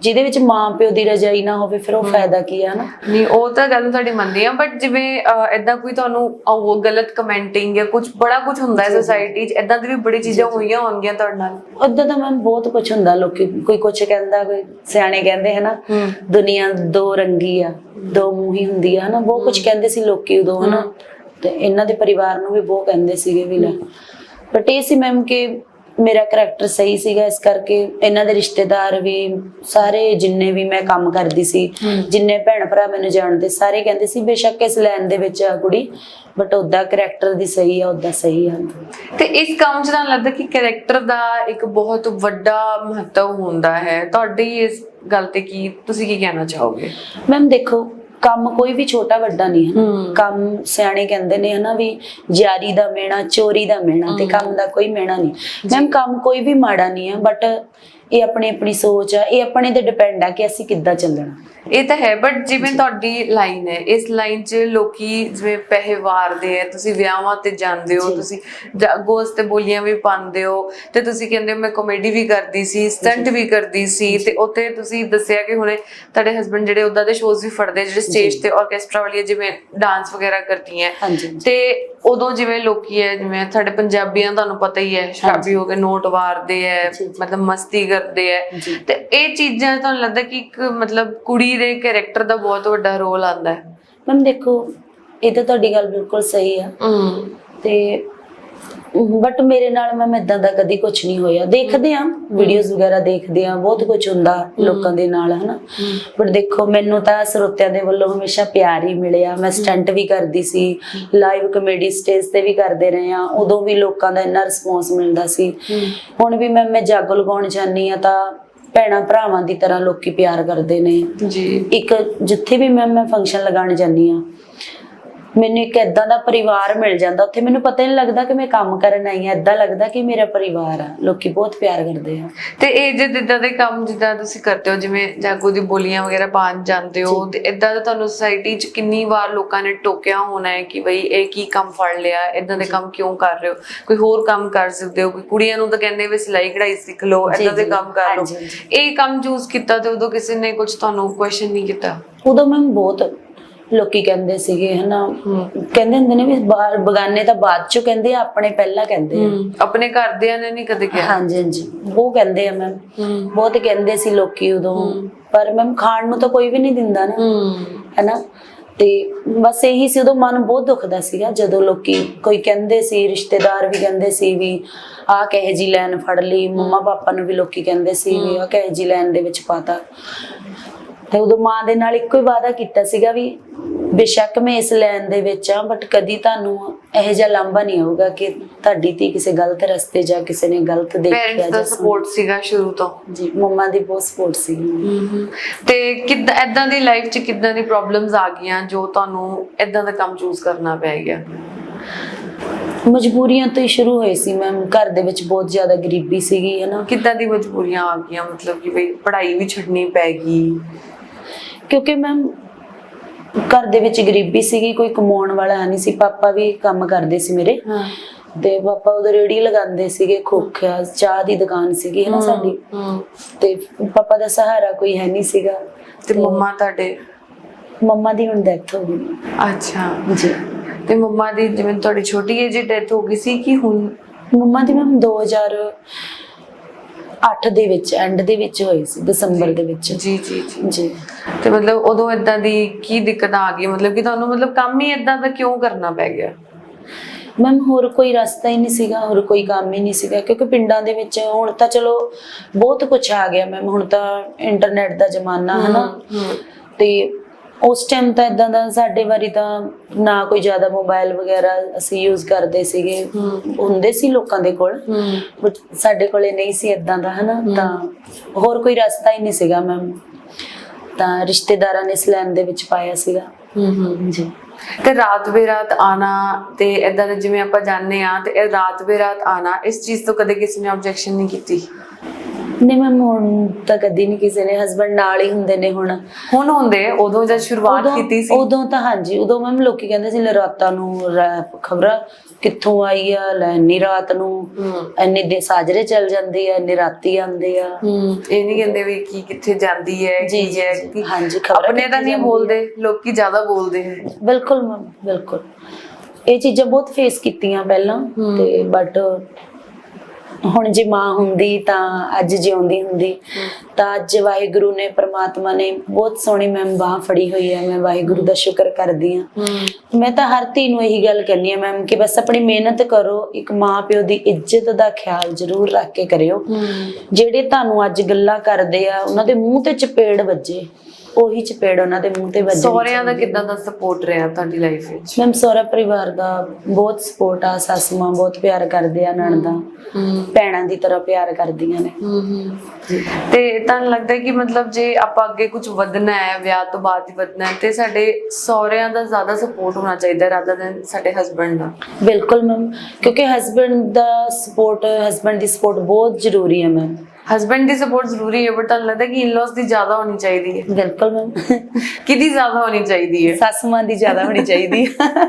ਜਿਹਦੇ ਵਿੱਚ ਮਾਂ ਪਿਓ ਦੀ ਰਜਾਈ ਨਾ ਹੋਵੇ ਫਿਰ ਉਹ ਫਾਇਦਾ ਕੀ ਹੈ ਹਨਾ ਨਹੀਂ ਉਹ ਤਾਂ ਗੱਲ ਤੁਹਾਡੀ ਮੰਨਦੀ ਆ ਬਟ ਜਿਵੇਂ ਐਦਾਂ ਕੋਈ ਤੁਹਾਨੂੰ ਉਹ ਗਲਤ ਕਮੈਂਟਿੰਗ ਜਾਂ ਕੁਝ ਬੜਾ ਕੁਝ ਹੁੰਦਾ ਹੈ ਸੋਸਾਇਟੀ 'ਚ ਐਦਾਂ ਦੀ ਵੀ ਬੜੀ ਚੀਜ਼ਾਂ ਹੋਈਆਂ ਹੋਣਗੀਆਂ ਤੁਹਾਡੇ ਨਾਲ। ਉਦਾਂ ਤਾਂ ਮੈਮ ਬਹੁਤ ਕੁਝ ਹੁੰਦਾ ਲੋਕੀ ਕੋਈ ਕੁਝ ਕਹਿੰਦਾ ਕੋਈ ਸਿਆਣੇ ਕਹਿੰਦੇ ਹਨਾ? ਦੁਨੀਆ ਦੋ ਰੰਗੀ ਆ ਦੋ ਮੂੰਹੀ ਹੁੰਦੀ ਆ ਹਨਾ? ਬਹੁਤ ਕੁਝ ਕਹਿੰਦੇ ਸੀ ਲੋਕੀ ਉਦੋਂ ਹਨਾ? ਤੇ ਇਹਨਾਂ ਦੇ ਪਰਿਵਾਰ ਨੂੰ ਵੀ ਬਹੁਤ ਕਹਿੰਦੇ ਸੀਗੇ ਵੀ ਲੈ। ਬਟ ਇਹ ਸੀ ਮੈਮ ਕਿ ਮੇਰਾ ਕਰੈਕਟਰ ਸਹੀ ਸੀਗਾ ਇਸ ਕਰਕੇ ਇਹਨਾਂ ਦੇ ਰਿਸ਼ਤੇਦਾਰ ਵੀ ਸਾਰੇ ਜਿੰਨੇ ਵੀ ਮੈਂ ਕੰਮ ਕਰਦੀ ਸੀ ਜਿੰਨੇ ਭੈਣ ਭਰਾ ਮੈਨੂੰ ਜਾਣਦੇ ਸਾਰੇ ਕਹਿੰਦੇ ਸੀ ਬੇਸ਼ੱਕ ਇਸ ਲਾਈਨ ਦੇ ਵਿੱਚ ਆ ਕੁੜੀ ਬਟ ਉਹਦਾ ਕਰੈਕਟਰ ਦੀ ਸਹੀ ਆ ਉਹਦਾ ਸਹੀ ਆ। ਤੇ ਇਸ ਕੰਮ 'ਚ ਤਾਂ ਲੱਗਦਾ ਕਿ ਕੈਰੈਕਟਰ ਦਾ ਇੱਕ ਬਹੁਤ ਵੱਡਾ ਮਹੱਤਵ ਹੁੰਦਾ ਹੈ। ਤੁਹਾਡੀ ਇਸ ਗੱਲ ਤੇ ਕੀ ਤੁਸੀਂ ਕੀ ਕਹਿਣਾ ਚਾਹੋਗੇ? ਮੈਮ ਦੇਖੋ ਕੰਮ ਕੋਈ ਵੀ ਛੋਟਾ ਵੱਡਾ ਨਹੀਂ ਹੈ। ਕੰਮ ਸਿਆਣੇ ਕਹਿੰਦੇ ਨੇ ਹਨਾ ਵੀ ਜਾਰੀ ਦਾ ਮੇਣਾ ਚੋਰੀ ਦਾ ਮੇਣਾ ਤੇ ਕੰਮ ਦਾ ਕੋਈ ਮੇਣਾ ਨਹੀਂ। ਮੈਮ ਕੰਮ ਕੋਈ ਵੀ ਮਾੜਾ ਨਹੀਂ ਹੈ ਬਟ ਇਹ ਆਪਣੀ ਆਪਣੀ ਸੋਚ ਆ ਇਹ ਆਪਣੇ ਤੇ ਡਿਪੈਂਡ ਆ ਕਿ ਅਸੀਂ ਕਿੱਦਾਂ ਚੱਲਣਾ। ਇਹ ਤਾਂ ਹੈ ਬਟ ਜਿਵੇਂ ਤੁਹਾਡੀ ਲਾਈਨ ਹੈ ਇਸ ਲਾਈਨ 'ਚ ਲੋਕੀ ਜਿਵੇਂ ਪੈਸੇ ਵਾਰਦੇ ਆ ਤੁਸੀਂ ਵਿਆਹਾਂ ਤੇ ਜਾਂਦੇ ਹੋ। ਤੁਸੀਂ ਜਾਗੋਸ ਤੇ ਬੋਲੀਆਂ ਵੀ ਪਾਉਂਦੇ ਹੋ ਤੇ ਤੁਸੀਂ ਕਹਿੰਦੇ ਹੋ ਮੈਂ ਕਾਮੇਡੀ ਵੀ ਕਰਦੀ ਸੀ ਸਟੰਟ ਵੀ ਕਰਦੀ ਸੀ ਤੇ ਉੱਥੇ ਤੁਸੀਂ ਦੱਸਿਆ ਕਿ ਹੁਣੇ ਤੁਹਾਡੇ ਹਸਬੰਡ ਜਿਹੜੇ ਉਦਾਂ ਦੇ ਸ਼ੋਜ਼ ਵੀ ਫੜਦੇ ਜਿਹੜੇ ਸਟੇਜ ਤੇ ਆਰਕੈਸਟਰਾ ਵਾਲੀਆਂ ਜਿਵੇਂ ਡਾਂਸ ਵਗੈਰਾ ਕਰਦੀਆਂ ਹਾਂਜੀ। ਤੇ ਉਦੋਂ ਜਿਵੇਂ ਲੋਕੀ ਹੈ ਜਿਵੇਂ ਸਾਡੇ ਪੰਜਾਬੀਆਂ ਤੁਹਾਨੂੰ ਪਤਾ ਹੀ ਹੈ ਸ਼ਰਾਬੀ ਹੋ ਕੇ ਨੋਟ ਵਾਰਦੇ ਹੈ ਜੀ। ਮਤਲਬ ਮਸਤੀ ਕਰਦੇ ਹੈ। ਜੀ। ਤੇ ਇਹ ਚੀਜ਼ਾਂ ਤੁਹਾਨੂੰ ਲੱਗਦਾ ਕਿ ਇੱਕ ਮਤਲਬ ਕੁੜੀ ਦੇ ਕੈਰੈਕਟਰ ਦਾ ਬਹੁਤ ਵੱਡਾ ਰੋਲ ਆਂਦਾ ਹੈ। ਮੈਮ ਦੇਖੋ ਇਹ ਤਾਂ ਤੁਹਾਡੀ ਗੱਲ ਬਿਲਕੁਲ ਸਹੀ ਆ। ਤੇ ਬਟ ਮੇਰੇ ਨਾਲ ਮੈਮ ਇਦਾਂ ਦਾ ਕਦੀ ਕੁਝ ਨਹੀਂ ਹੋਇਆ। ਦੇਖਦੇ ਆ ਵੀਡੀਓਜ਼ ਵਗੈਰਾ ਦੇਖਦੇ ਆ ਬਹੁਤ ਕੁਝ ਹੁੰਦਾ ਲੋਕਾਂ ਦੇ ਨਾਲ ਹਨਾ। ਬਟ ਦੇਖੋ ਮੈਨੂੰ ਤਾਂ ਸਰੋਤਿਆਂ ਦੇ ਵੱਲੋਂ ਹਮੇਸ਼ਾ ਪਿਆਰ ਹੀ ਮਿਲਿਆ। ਮੈਂ ਸਟੰਟ ਵੀ ਕਰਦੀ ਸੀ ਲਾਈਵ ਕਮੇਡੀ ਸਟੇਜ ਤੇ ਵੀ ਕਰਦੇ ਰਹੇ ਆ ਉਦੋਂ ਵੀ ਲੋਕਾਂ ਦਾ ਇੰਨਾ ਰਿਸਪੌਂਸ ਮਿਲਦਾ ਸੀ। ਹੁਣ ਵੀ ਮੈਂ ਮੈਂ ਜਾਗੋ ਲਗਾਉਣ ਜਾਂਦੀ ਆ ਤਾਂ ਭੈਣਾਂ ਭਰਾਵਾਂ ਦੀ ਤਰ੍ਹਾਂ ਲੋਕੀ ਪਿਆਰ ਕਰਦੇ ਨੇ। ਜੀ। ਇੱਕ ਜਿੱਥੇ ਵੀ ਮੈਂ ਮੈਂ ਫੰਕਸ਼ਨ ਲਗਾਉਣ ਜਾਂਦੀ ਆ ਮੈਨੂੰ ਇੱਕ ਏਦਾਂ ਦਾ ਪਰਿਵਾਰ ਮਿਲ ਜਾਂਦਾ ਉੱਥੇ ਮੈਨੂੰ ਪਤਾ ਨਹੀਂ ਲੱਗਦਾ ਕਿ ਮੈਂ ਕੰਮ ਕਰਨ ਆਈ ਆ ਏਦਾਂ ਲੱਗਦਾ ਕਿ ਮੇਰਾ ਪਰਿਵਾਰ ਆ ਲੋਕੀ ਬਹੁਤ ਪਿਆਰ ਕਰਦੇ ਆ। ਤੇ ਇਹ ਜੇ ਜਿੱਦਾਂ ਦੇ ਕੰਮ ਜਿੱਦਾਂ ਤੁਸੀਂ ਕਰਦੇ ਹੋ ਜਿਵੇਂ ਜਾਗੋ ਦੀ ਬੋਲੀਆਂ ਵਗੈਰਾ ਪਾਣ ਜਾਂਦੇ ਹੋ ਤੇ ਇਦਾਂ ਦਾ ਤੁਹਾਨੂੰ ਸੋਸਾਇਟੀ 'ਚ ਕਿੰਨੀ ਵਾਰ ਲੋਕਾਂ ਨੇ ਟੋਕਿਆ ਹੋਣਾ ਹੈ ਕਿ ਬਈ ਇਹ ਕੀ ਕੰਮ ਫੜ ਲਿਆ ਇਦਾਂ ਦੇ ਕੰਮ ਕਿਉਂ ਕਰ ਰਹੇ ਹੋ? ਕੋਈ ਹੋਰ ਕੰਮ ਕਰ ਸਕਦੇ ਹੋ ਕੋਈ ਕੁੜੀਆਂ ਨੂੰ ਤਾਂ ਕਹਿੰਦੇ ਵੀ ਸਿਲਾਈ ਕਢਾਈ ਸਿੱਖ ਲਓ ਇਦਾਂ ਦੇ। ਕੰਮ ਕਰ ਲਓ। ਇਹ ਕੰਮ ਚੂਜ਼ ਕੀਤਾ ਤੇ ਉਦੋਂ ਕਿਸੇ ਨੇ ਕੁਝ ਤੁਹਾਨੂੰ ਕੁਐਸਚਨ ਨਹੀਂ ਕੀਤਾ? ਉਦੋਂ ਮੈਂ ਬਹੁਤ ਲੋਕੀ ਕਹਿੰਦੇ ਸੀਗੇ ਹਨਾ? ਕਹਿੰਦੇ ਹੁੰਦੇ ਨੇ ਵੀ ਬਾਹਰ ਬਗਾਨੇ ਤਾਂ ਬਾਅਦ ਚੋਂ ਕਹਿੰਦੇ ਆ ਆਪਣੇ ਪਹਿਲਾਂ ਕਹਿੰਦੇ ਆ। ਆਪਣੇ ਘਰਦਿਆਂ ਨੇ ਨਹੀਂ ਕਦੇ ਕਿਹਾ। ਹਾਂਜੀ ਹਾਂਜੀ। ਉਹ ਕਹਿੰਦੇ ਆ ਮੈਮ ਬਹੁਤ ਕਹਿੰਦੇ ਸੀ ਲੋਕੀ ਉਦੋਂ। ਪਰ ਮੈਮ ਖਾਣ ਨੂੰ ਤਾਂ ਕੋਈ ਵੀ ਨਹੀਂ ਦਿੰਦਾ ਨਾ। ਹੂੰ। ਹੈਨਾ? ਤੇ ਬਸ ਇਹੀ ਸੀ ਉਦੋਂ ਮਨ ਬਹੁਤ ਦੁਖਦਾ ਸੀਗਾ ਜਦੋਂ ਲੋਕੀ ਕੋਈ ਕਹਿੰਦੇ ਸੀ ਰਿਸ਼ਤੇਦਾਰ ਵੀ ਕਹਿੰਦੇ ਸੀ ਵੀ ਆਹ ਕਹੇ ਜੀ ਲੈਨ ਫੜ ਲਈ? ਮੰਮਾ ਪਾਪਾ ਨੂੰ ਵੀ ਲੋਕੀ ਕਹਿੰਦੇ ਸੀ ਵੀ ਆਹ ਕਹੇ ਜੀ ਲੈਨ ਦੇ ਵਿੱਚ ਪਾਤਾ ਤੇ ਉਦੋਂ ਮਾਂ ਦੇ ਨਾਲ ਇੱਕੋ ਹੀ ਵਾਅਦਾ ਕੀਤਾ ਸੀਗਾ ਵੀ ਬੇਸ਼ੱਕ ਮੈਂ ਇਸ ਲੈਨ ਦੇ ਵਿੱਚ ਆ ਬਟ ਕਦੀ ਤੁਹਾਨੂੰ ਇਹੋ ਜਿਹਾ ਲਾਂਭਾ ਨਹੀਂ ਆਊਗਾ ਕਿ ਤੁਹਾਡੀ ਧੀ ਕਿਸੇ ਗਲਤ ਰਸਤੇ ਜਾਂ ਕਿਸੇ ਨੇ ਗਲਤ ਦੇਖਿਆ ਪੇਰੈਂਟਸ ਦਾ ਜਾਂ ਸਪੋਰਟ ਸੀਗਾ ਸ਼ੁਰੂ ਤੋਂ। ਸੁਣਿਆ। ਜੀ ਮੰਮਾ ਦੀ ਬਹੁਤ ਸਪੋਰਟ ਸੀ। ਤੇ ਕਿੱਦਾਂ ਐਦਾਂ ਦੀ ਲਾਈਫ 'ਚ ਕਿੱਦਾਂ ਦੀ ਪ੍ਰੋਬਲਮਸ ਆ ਗਈਆਂ ਜੋ ਤੁਹਾਨੂੰ ਐਦਾਂ ਦਾ ਕੰਮ ਚੂਜ਼ ਕਰਨਾ ਪੈ ਗਿਆ? ਮਜਬੂਰੀਆਂ ਤੋਂ ਹੀ ਸ਼ੁਰੂ ਹੋਏ ਸੀ ਮੈਮ ਘਰ ਦੇ ਵਿੱਚ ਬਹੁਤ ਜ਼ਿਆਦਾ ਗਰੀਬੀ ਸੀਗੀ ਹਨਾ। ਕਿੱਦਾਂ ਦੀ ਮਜਬੂਰੀਆਂ ਆ ਗਈਆਂ? ਮਤਲਬ ਕਿ ਬਈ ਪੜ੍ਹਾਈ ਵੀ ਛੱਡਣੀ ਪੈ ਗਈ ਕਿਉਂਕਿ ਮੈਮ ਘਰ ਦੇ ਵਿੱਚ ਗਰੀਬੀ ਸੀਗੀ ਕੋਈ ਕਮਾਉਣ ਵਾਲਾ ਹੈ ਨਹੀਂ ਸੀ। ਪਾਪਾ ਵੀ ਕੰਮ ਕਰਦੇ ਸੀ ਮੇਰੇ। ਹਾਂ। ਤੇ ਪਾਪਾ ਉਧਰ ਰੇੜੀ ਲਗਾਉਂਦੇ ਸੀਗੇ ਖੋਖਿਆ ਚਾਹ ਦੀ ਦੁਕਾਨ ਸੀਗੀ ਹਨਾ ਸਾਡੀ। ਹੂੰ। ਤੇ ਪਾਪਾ ਦਾ ਸਹਾਰਾ ਕੋਈ ਹੈ ਨਹੀਂ ਸੀਗਾ। ਤੇ ਮੰਮਾ ਤੁਹਾਡੇ? ਮੰਮਾ ਦੀ ਹੁਣ ਡੈਥ ਹੋ ਗਈ। ਅੱਛਾ। ਜੀ। ਤੇ ਮੰਮਾ ਦੀ ਜਿਵੇਂ ਤੁਹਾਡੀ ਛੋਟੀ ਏਜ ਡੈਥ ਹੋ ਗਈ ਸੀ ਕਿ ਹੁਣ? ਮੰਮਾ ਦੀ ਮੈਮ 2008 ਦੇ ਵਿੱਚ ਐਂਡ ਦੇ ਵਿੱਚ ਹੋਈ ਸੀ ਦਸੰਬਰ ਦੇ ਵਿੱਚ। ਜੀ ਜੀ ਜੀ। ਤੇ ਮਤਲਬ ਉਦੋਂ ਇਦਾਂ ਦੀ ਕੀ ਦਿੱਕਤ ਆ ਗਈ? ਮਤਲਬ ਕਿ ਤੁਹਾਨੂੰ ਮਤਲਬ ਕੰਮ ਹੀ ਇਦਾਂ ਦਾ ਕਿਉਂ ਕਰਨਾ ਪੈ ਗਿਆ? ਮੈਮ ਹੋਰ ਕੋਈ ਰਸਤਾ ਹੀ ਨਹੀਂ ਸੀਗਾ ਹੋਰ ਕੋਈ ਕੰਮ ਹੀ ਨਹੀਂ ਸੀਗਾ ਕਿਉਂਕਿ ਪਿੰਡਾਂ ਦੇ ਵਿੱਚ ਹੁਣ ਤਾਂ ਚਲੋ ਬਹੁਤ ਕੁਝ ਆ ਗਿਆ ਮੈਮ ਹੁਣ ਤਾਂ ਇੰਟਰਨੈਟ ਦਾ ਜ਼ਮਾਨਾ ਹੈ ਨਾ ਤੇ ਉਸ ਟਾਈਮ ਤਾਂ ਇਦਾਂ ਦਾ ਸਾਡੇ ਵਾਰੀ ਤਾਂ ਨਾ ਕੋਈ ਜ਼ਿਆਦਾ ਮੋਬਾਈਲ ਵਗੈਰਾ ਅਸੀਂ ਯੂਜ਼ ਕਰਦੇ ਸੀਗੇ। ਹੁੰਦੇ ਸੀ ਲੋਕਾਂ ਦੇ ਕੋਲ। ਬਟ ਸਾਡੇ ਕੋਲੇ ਨਹੀਂ ਸੀ ਇਦਾਂ ਦਾ ਹਨਾ? ਤਾਂ ਹੋਰ ਕੋਈ ਰਸਤਾ ਹੀ ਨਹੀਂ ਸੀਗਾ ਮੈਮ ਤਾਂ ਰਿਸ਼ਤੇਦਾਰਾਂ ਨੇ ਇਸ ਲੈਣ ਦੇ ਵਿੱਚ ਪਾਇਆ ਸੀਗਾ। ਹੂੰ ਹੂੰ ਜੀ। ਤੇ ਰਾਤ ਬੇਰਾਤ ਆਣਾ ਤੇ ਇਦਾਂ ਦੇ ਜਿਵੇਂ ਆਪਾਂ ਜਾਣਦੇ ਆ ਤੇ ਇਹ ਰਾਤ ਬੇਰਾਤ ਆਣਾ ਇਸ ਚੀਜ਼ ਤੋਂ ਕਦੇ ਕਿਸੇ ਨੇ ਆਬਜੈਕਸ਼ਨ ਨਹੀਂ ਕੀਤੀ? ਨਹੀਂ ਮੈਮ ਹੁਣ ਤਾਂ ਕਦੀ ਨਹੀਂ ਕਿਸੇ ਨੇ ਹਸਬੰਡ ਨਾਲ ਹੀ ਹੁੰਦੇ ਨੇ ਹੁਣ। ਹੁਣ ਹੁੰਦੇ ਉਦੋਂ ਜਦ ਸ਼ੁਰੂਆਤ ਉਦੋਂ- ਕੀਤੀ ਸੀ। ਉਦੋਂ ਤਾਂ ਹਾਂਜੀ ਉਦੋਂ ਮੈਮ ਲੋਕੀ ਕਹਿੰਦੇ ਸੀ ਲੈ ਰਾਤਾਂ ਨੂੰ ਖਬਰਾਂ ਕਿੱਥੋਂ ਆਈ ਆ ਲੈ ਇੰਨੀ ਰਾਤ ਨੂੰ ਹੂੰ। ਇੰਨੇ ਦੇ ਸਾਜਰੇ ਚੱਲ ਜਾਂਦੀ ਆ ਇੰਨੇ ਰਾਤੀ ਆਉਂਦੇ ਆ। ਹੂੰ ਇਹ ਨਹੀਂ ਕਹਿੰਦੇ ਵੀ ਕੀ ਕਿੱਥੇ ਜਾਂਦੀ ਹੈ ਜੀ, ਕੀ ਜੀ, ਹੈ ਜੀ। ਕੀ- ਹਾਂਜੀ, ਖਬਰਾਂ ਆਪਣੇ ਤਾਂ ਕਿੱਥੇ ਨਹੀਂ ਬੋਲਦੇ ਲੋਕੀ ਜ਼ਿਆਦਾ ਬੋਲਦੇ ਹੈ। ਬਿਲਕੁਲ ਮੈਮ ਬਿਲਕੁਲ। ਇਹ ਚੀਜ਼ਾਂ ਬਹੁਤ ਫੇਸ ਕੀਤੀਆਂ ਪਹਿਲਾਂ ਤੇ ਬਟ ਹੁਣ ਜੇ ਮਾਂ ਹੁੰਦੀ ਤਾਂ ਅੱਜ ਜਿਉਂਦੀ ਹੁੰਦੀ। ਤਾਂ ਅੱਜ ਵਾਹਿਗੁਰੂ ਨੇ ਪ੍ਰਮਾਤਮਾ ਨੇ ਬਹੁਤ ਸੋਹਣੀ ਮੈਮ ਬਾਹ ਫੜੀ ਹੋਈ ਹੈ ਮੈਂ ਵਾਹਿਗੁਰੂ ਦਾ ਸ਼ੁਕਰ ਕਰਦੀ ਹਾਂ। ਹੂੰ। ਮੈਂ ਤਾਂ ਹਰ ਧੀ ਨੂੰ ਇਹੀ ਗੱਲ ਕਹਿੰਦੀ ਆ ਮੈਮ ਕਿ ਬਸ ਆਪਣੀ ਮਿਹਨਤ ਕਰੋ ਇੱਕ ਮਾਂ ਪਿਓ ਦੀ ਇੱਜ਼ਤ ਦਾ ਖਿਆਲ ਜ਼ਰੂਰ ਰੱਖ ਕੇ ਕਰਿਓ। ਜਿਹੜੇ ਤੁਹਾਨੂੰ ਅੱਜ ਗੱਲਾਂ ਕਰਦੇ ਆ ਉਹਨਾਂ ਦੇ ਮੂੰਹ ਤੇ ਚਪੇੜ ਵੱਜੇ। ਉਹੀ ਚਪੇੜ ਉਹਨਾਂ ਦੇ ਮੂੰਹ ਤੇ ਵੱਜੇ ਸਹੁਰਿਆਂ ਦਾ ਕਿਦਾਂ ਦਾ ਸਪੋਰਟ ਰਿਹਾ ਤੁਹਾਡੀ ਲਾਈਫ ਵਿੱਚ? ਮੈਮ ਸਹੁਰਾ ਪਰਿਵਾਰ ਦਾ ਬਹੁਤ ਸਪੋਰਟ ਆ ਸੱਸ ਮਾਂ ਬਹੁਤ ਪਿਆਰ ਕਰਦੇ ਆ ਨਣਦਾਂ ਭੈਣਾਂ ਦੀ ਤਰ੍ਹਾਂ ਪਿਆਰ ਕਰਦੀਆਂ ਨੇ। ਤੇ ਤੁਹਾਨੂੰ ਲੱਗਦਾ ਕਿ ਮਤਲਬ ਜੇ ਆਪਾਂ ਅੱਗੇ ਕੁਝ ਵਧਣਾ ਹੈ ਵਿਆਹ ਤੋਂ ਬਾਅਦ ਹੀ ਵਧਣਾ ਹੈ ਤੇ ਸਾਡੇ ਸਹੁਰਿਆਂ ਦਾ ਜ਼ਿਆਦਾ ਸਪੋਰਟ ਹੋਣਾ ਚਾਹੀਦਾ ਰਾਦਰ ਦੈਨ ਸਾਡੇ ਹਸਬੰਡ ਦਾ? ਬਿਲਕੁਲ ਮੈਮ ਕਿਉਂਕਿ ਹਸਬੰਡ ਦਾ ਸਪੋਰਟ ਹਸਬੰਡ ਦੀ ਸਪੋਰਟ ਬਹੁਤ ਜ਼ਰੂਰੀ ਹੈ ਮੈਮ ਹਸਬੰਡ ਦੀ ਸਪੋਰਟ ਜ਼ਰੂਰੀ ਹੈ ਬਟ ਤੁਹਾਨੂੰ ਲੱਗਦਾ ਕਿ ਇਨ-ਲॉज ਦੀ ਜ਼ਿਆਦਾ ਹੋਣੀ ਚਾਹੀਦੀ ਹੈ? ਬਿਲਕੁਲ ਮੈਮ ਕਿਹਦੀ ਜ਼ਿਆਦਾ ਹੋਣੀ ਚਾਹੀਦੀ ਹੈ? ਸੱਸ ਮਾਂ ਦੀ ਜ਼ਿਆਦਾ ਹੋਣੀ ਚਾਹੀਦੀ ਹੈ।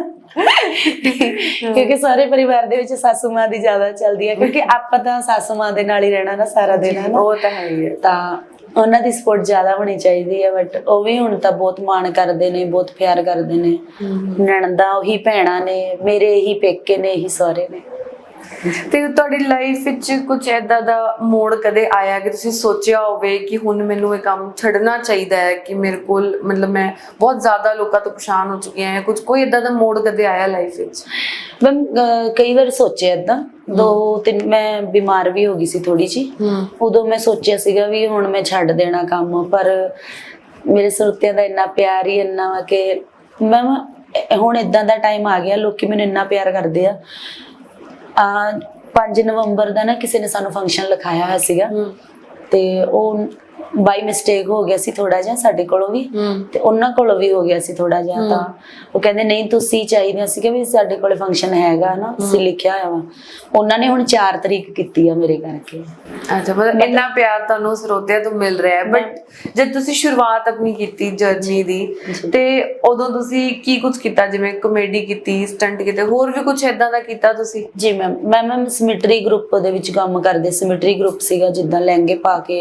ਕਿਉਂਕਿ ਸਾਰੇ ਪਰਿਵਾਰ ਦੇ ਵਿੱਚ ਸਾਸੂ ਮਾਂ ਦੀ ਜ਼ਿਆਦਾ ਚੱਲਦੀ ਹੈ ਕਿਉਂਕਿ ਆਪਾਂ ਤਾਂ ਸਾਸੂ ਮਾਂ ਦੇ ਨਾਲ ਹੀ ਰਹਿਣਾ ਨਾ ਸਾਰਾ ਦਿਨ ਹੈ ਨਾ? ਉਹ ਤਾਂ ਹੈ ਹੀ ਹੈ। ਤਾਂ ਉਹਨਾਂ ਦੀ ਸਪੋਰਟ ਜ਼ਿਆਦਾ ਹੋਣੀ ਚਾਹੀਦੀ ਹੈ ਬਟ ਉਹ ਵੀ ਹੁਣ ਤਾਂ ਬਹੁਤ ਮਾਣ ਕਰਦੇ ਨੇ ਬਹੁਤ ਪਿਆਰ ਕਰਦੇ ਨੇ। ਨਣਦਾ ਉਹੀ ਭੈਣਾਂ ਨੇ ਮੇਰੇ ਹੀ ਪੇਕੇ ਨੇ ਇਹੀ ਸਹੁਰੇ ਨੇ। ਤੇ ਤੁਹਾਡੀ ਲਾਈਫ ਵਿੱਚ ਕੁਝ ਐਦਾਂ ਦਾ ਮੋੜ ਕਦੇ ਆਇਆ ਕਿ ਤੁਸੀਂ ਸੋਚਿਆ ਹੋਵੇ ਕਿ ਹੁਣ ਮੈਨੂੰ ਇਹ ਕੰਮ ਛੱਡਣਾ ਚਾਹੀਦਾ ਹੈ ਕਿ ਮੇਰੇ ਕੋਲ ਮਤਲਬ ਮੈਂ ਬਹੁਤ ਜ਼ਿਆਦਾ ਲੋਕਾਂ ਤੋਂ ਪਰੇਸ਼ਾਨ ਹੋ ਚੁੱਕੀ ਹਾਂ ਕੁਝ ਕੋਈ ਐਦਾਂ ਦਾ ਮੋੜ ਕਦੇ ਆਇਆ ਲਾਈਫ ਵਿੱਚ? ਮੈਂ ਕਈ ਵਾਰ ਸੋਚਿਆ ਏਦਾਂ। ਦੋ ਤਿੰਨ ਮੈਂ ਬਿਮਾਰ ਵੀ ਹੋ ਗਈ ਸੀ ਥੋੜੀ ਜੀ ਉਦੋਂ ਮੈਂ ਸੋਚਿਆ ਸੀਗਾ ਵੀ ਹੁਣ ਮੈਂ ਛੱਡ ਦੇਣਾ ਕੰਮ ਪਰ ਮੇਰੇ ਸਰੋਤਿਆਂ ਦਾ ਇੰਨਾ ਪਿਆਰ ਹੀ ਇੰਨਾ ਵਾ ਕਿ ਮੈਂ ਹੁਣ ਇਦਾਂ ਦਾ ਟਾਈਮ ਆ ਗਿਆ ਲੋਕੀ ਮੈਨੂੰ ਇੰਨਾ ਪਿਆਰ ਕਰਦੇ ਆ। 5 ਨਵੰਬਰ ਦਾ ਨਾ ਕਿਸੇ ਨੇ ਸਾਨੂੰ ਫੰਕਸ਼ਨ ਲਿਖਾਇਆ ਹੋਇਆ ਸੀਗਾ। ਤੇ ਉਹ ਬਾਈ ਮਿਸਟੇਕ ਹੋ ਗਿਆ ਸੀ ਥੋੜਾ ਜਿਹਾ ਸਾਡੇ ਕੋਲੋਂ ਵੀ ਤੇ ਉਹਨਾਂ ਕੋਲੋਂ ਵੀ ਹੋ ਗਿਆ ਸੀ ਥੋੜਾ ਜਿਹਾ ਤਾਂ। ਉਹ ਕਹਿੰਦੇ ਨਹੀਂ ਤੁਸੀਂ ਚਾਹੀਦੇ ਸੀ ਕਿ ਵੀ ਸਾਡੇ ਕੋਲੇ ਫੰਕਸ਼ਨ ਹੈਗਾ ਨਾ ਅਸੀਂ ਲਿਖਿਆ ਹੋਇਆ ਵਾ। ਉਹਨਾਂ ਨੇ ਹੁਣ 4 ਤਰੀਕ ਕੀਤੀ ਆ ਮੇਰੇ ਕਰਕੇ। ਅੱਛਾ ਮਤਲਬ ਇੰਨਾ ਪਿਆਰ ਤੁਹਾਨੂੰ ਸਰੋਤਿਆਂ ਤੋਂ ਮਿਲ ਰਿਹਾ ਹੈ ਬਟ ਜਦ ਤੁਸੀਂ ਸ਼ੁਰੂਆਤ ਆਪਣੀ ਕੀਤੀ ਜਰਨੀ ਦੀ ਤੇ ਉਦੋਂ ਤੁਸੀਂ ਕੀ ਕੁਝ ਕੀਤਾ? ਜਿਵੇਂ ਕਮੇਡੀ ਕੀਤੀ ਸਟੰਟ ਕੀਤੇ ਹੋਰ ਵੀ ਕੁਝ ਐਦਾਂ ਦਾ ਕੀਤਾ ਤੁਸੀਂ? ਜੀ ਮੈਮ ਮੈਂ ਮੈਮ ਸਿਮਟਰੀ ਗਰੁੱਪ ਦੇ ਵਿੱਚ ਕੰਮ ਕਰਦੇ। ਸਿਮਟਰੀ ਗਰੁੱਪ ਸੀਗਾ ਜਿੱਦਾਂ ਲਹਿੰਗੇ ਪਾ ਕੇ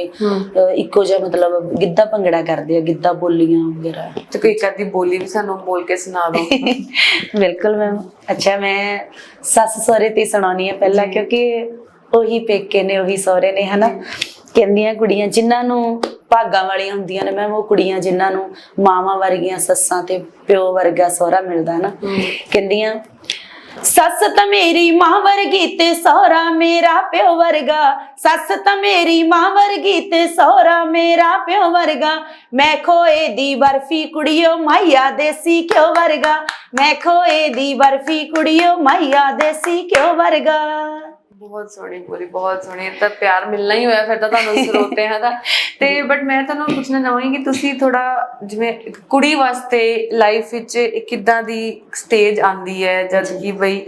ਇੱਕੋ ਇੱਕੋ ਜਿਹਾ ਮਤਲਬ ਗਿੱਧਾ ਭੰਗੜਾ ਕਰਦੇ ਆ ਗਿੱਧਾ ਬੋਲੀਆਂ ਵਗੈਰਾ। ਤੇ ਕੋਈ ਕਦੀ ਬੋਲੀ ਵੀ ਸਾਨੂੰ ਬੋਲ ਕੇ ਸੁਣਾ ਦਿਓ। ਬਿਲਕੁਲ ਮੈਮ ਅੱਛਾ ਮੈਂ ਸੱਸ ਸਹੁਰੇ ਤੇ ਸੁਣਾਉਣੀ ਹੈ ਪਹਿਲਾਂ। ਕਿਉਂਕਿ ਉਹੀ ਪੇਕੇ ਨੇ ਉਹੀ ਸਹੁਰੇ ਨੇ ਹਨਾ? ਕਹਿੰਦੀਆਂ ਕੁੜੀਆਂ ਜਿਨ੍ਹਾਂ ਨੂੰ ਭਾਗਾਂ ਵਾਲੀਆਂ ਹੁੰਦੀਆਂ ਨੇ ਮੈਮ ਉਹ ਕੁੜੀਆਂ ਜਿਨ੍ਹਾਂ ਨੂੰ ਮਾਵਾਂ ਵਰਗੀਆਂ ਸੱਸਾਂ ਤੇ ਪਿਓ ਵਰਗਾ ਸਹੁਰਾ ਮਿਲਦਾ ਨਾ। ਕਹਿੰਦੀਆਂ ਸੱਸ ਤਾਂ ਮੇਰੀ ਮਾਂ ਵਰਗੀ ਤੇ ਸਹੁਰਾ ਮੇਰਾ ਪਿਓ ਵਰਗਾ। ਸੱਸ ਤਾਂ ਮੇਰੀ ਮਾਂ ਵਰਗੀ ਤੇ ਸਹੁਰਾ ਮੇਰਾ ਪਿਓ ਵਰਗਾ। ਮੈਂ ਖੋਏ ਦੀ ਬਰਫੀ ਕੁੜੀਓ ਮਾਇਆ ਦੇਸੀ ਘਿਓ ਵਰਗਾ। ਮੈਂ ਖੋਏ ਦੀ ਬਰਫੀ ਕੁੜੀਓ ਮਾਇਆ ਦੇਸੀ ਘਿਓ ਵਰਗਾ। ਬਹੁਤ ਸੋਹਣੀ ਬੋਲੀ ਬਹੁਤ ਸੋਹਣੀ। ਤਾਂ ਪਿਆਰ ਮਿਲਣਾ ਹੀ ਹੋਇਆ ਫਿਰ ਤਾਂ ਤੁਹਾਨੂੰ ਸਰੋਤਿਆਂ ਦਾ ਤੇ ਬਟ ਮੈਂ ਤੁਹਾਨੂੰ ਪੁੱਛਣਾ ਚਾਹਾਂਗੀ ਕਿ ਤੁਸੀਂ ਥੋੜਾ ਜਿਵੇਂ ਕੁੜੀ ਵਾਸਤੇ ਲਾਈਫ ਵਿੱਚ ਇੱਕ ਕਿੱਦਾਂ ਦੀ ਸਟੇਜ ਆਂਦੀ ਹੈ? ਜਦ ਕਿ ਬਈ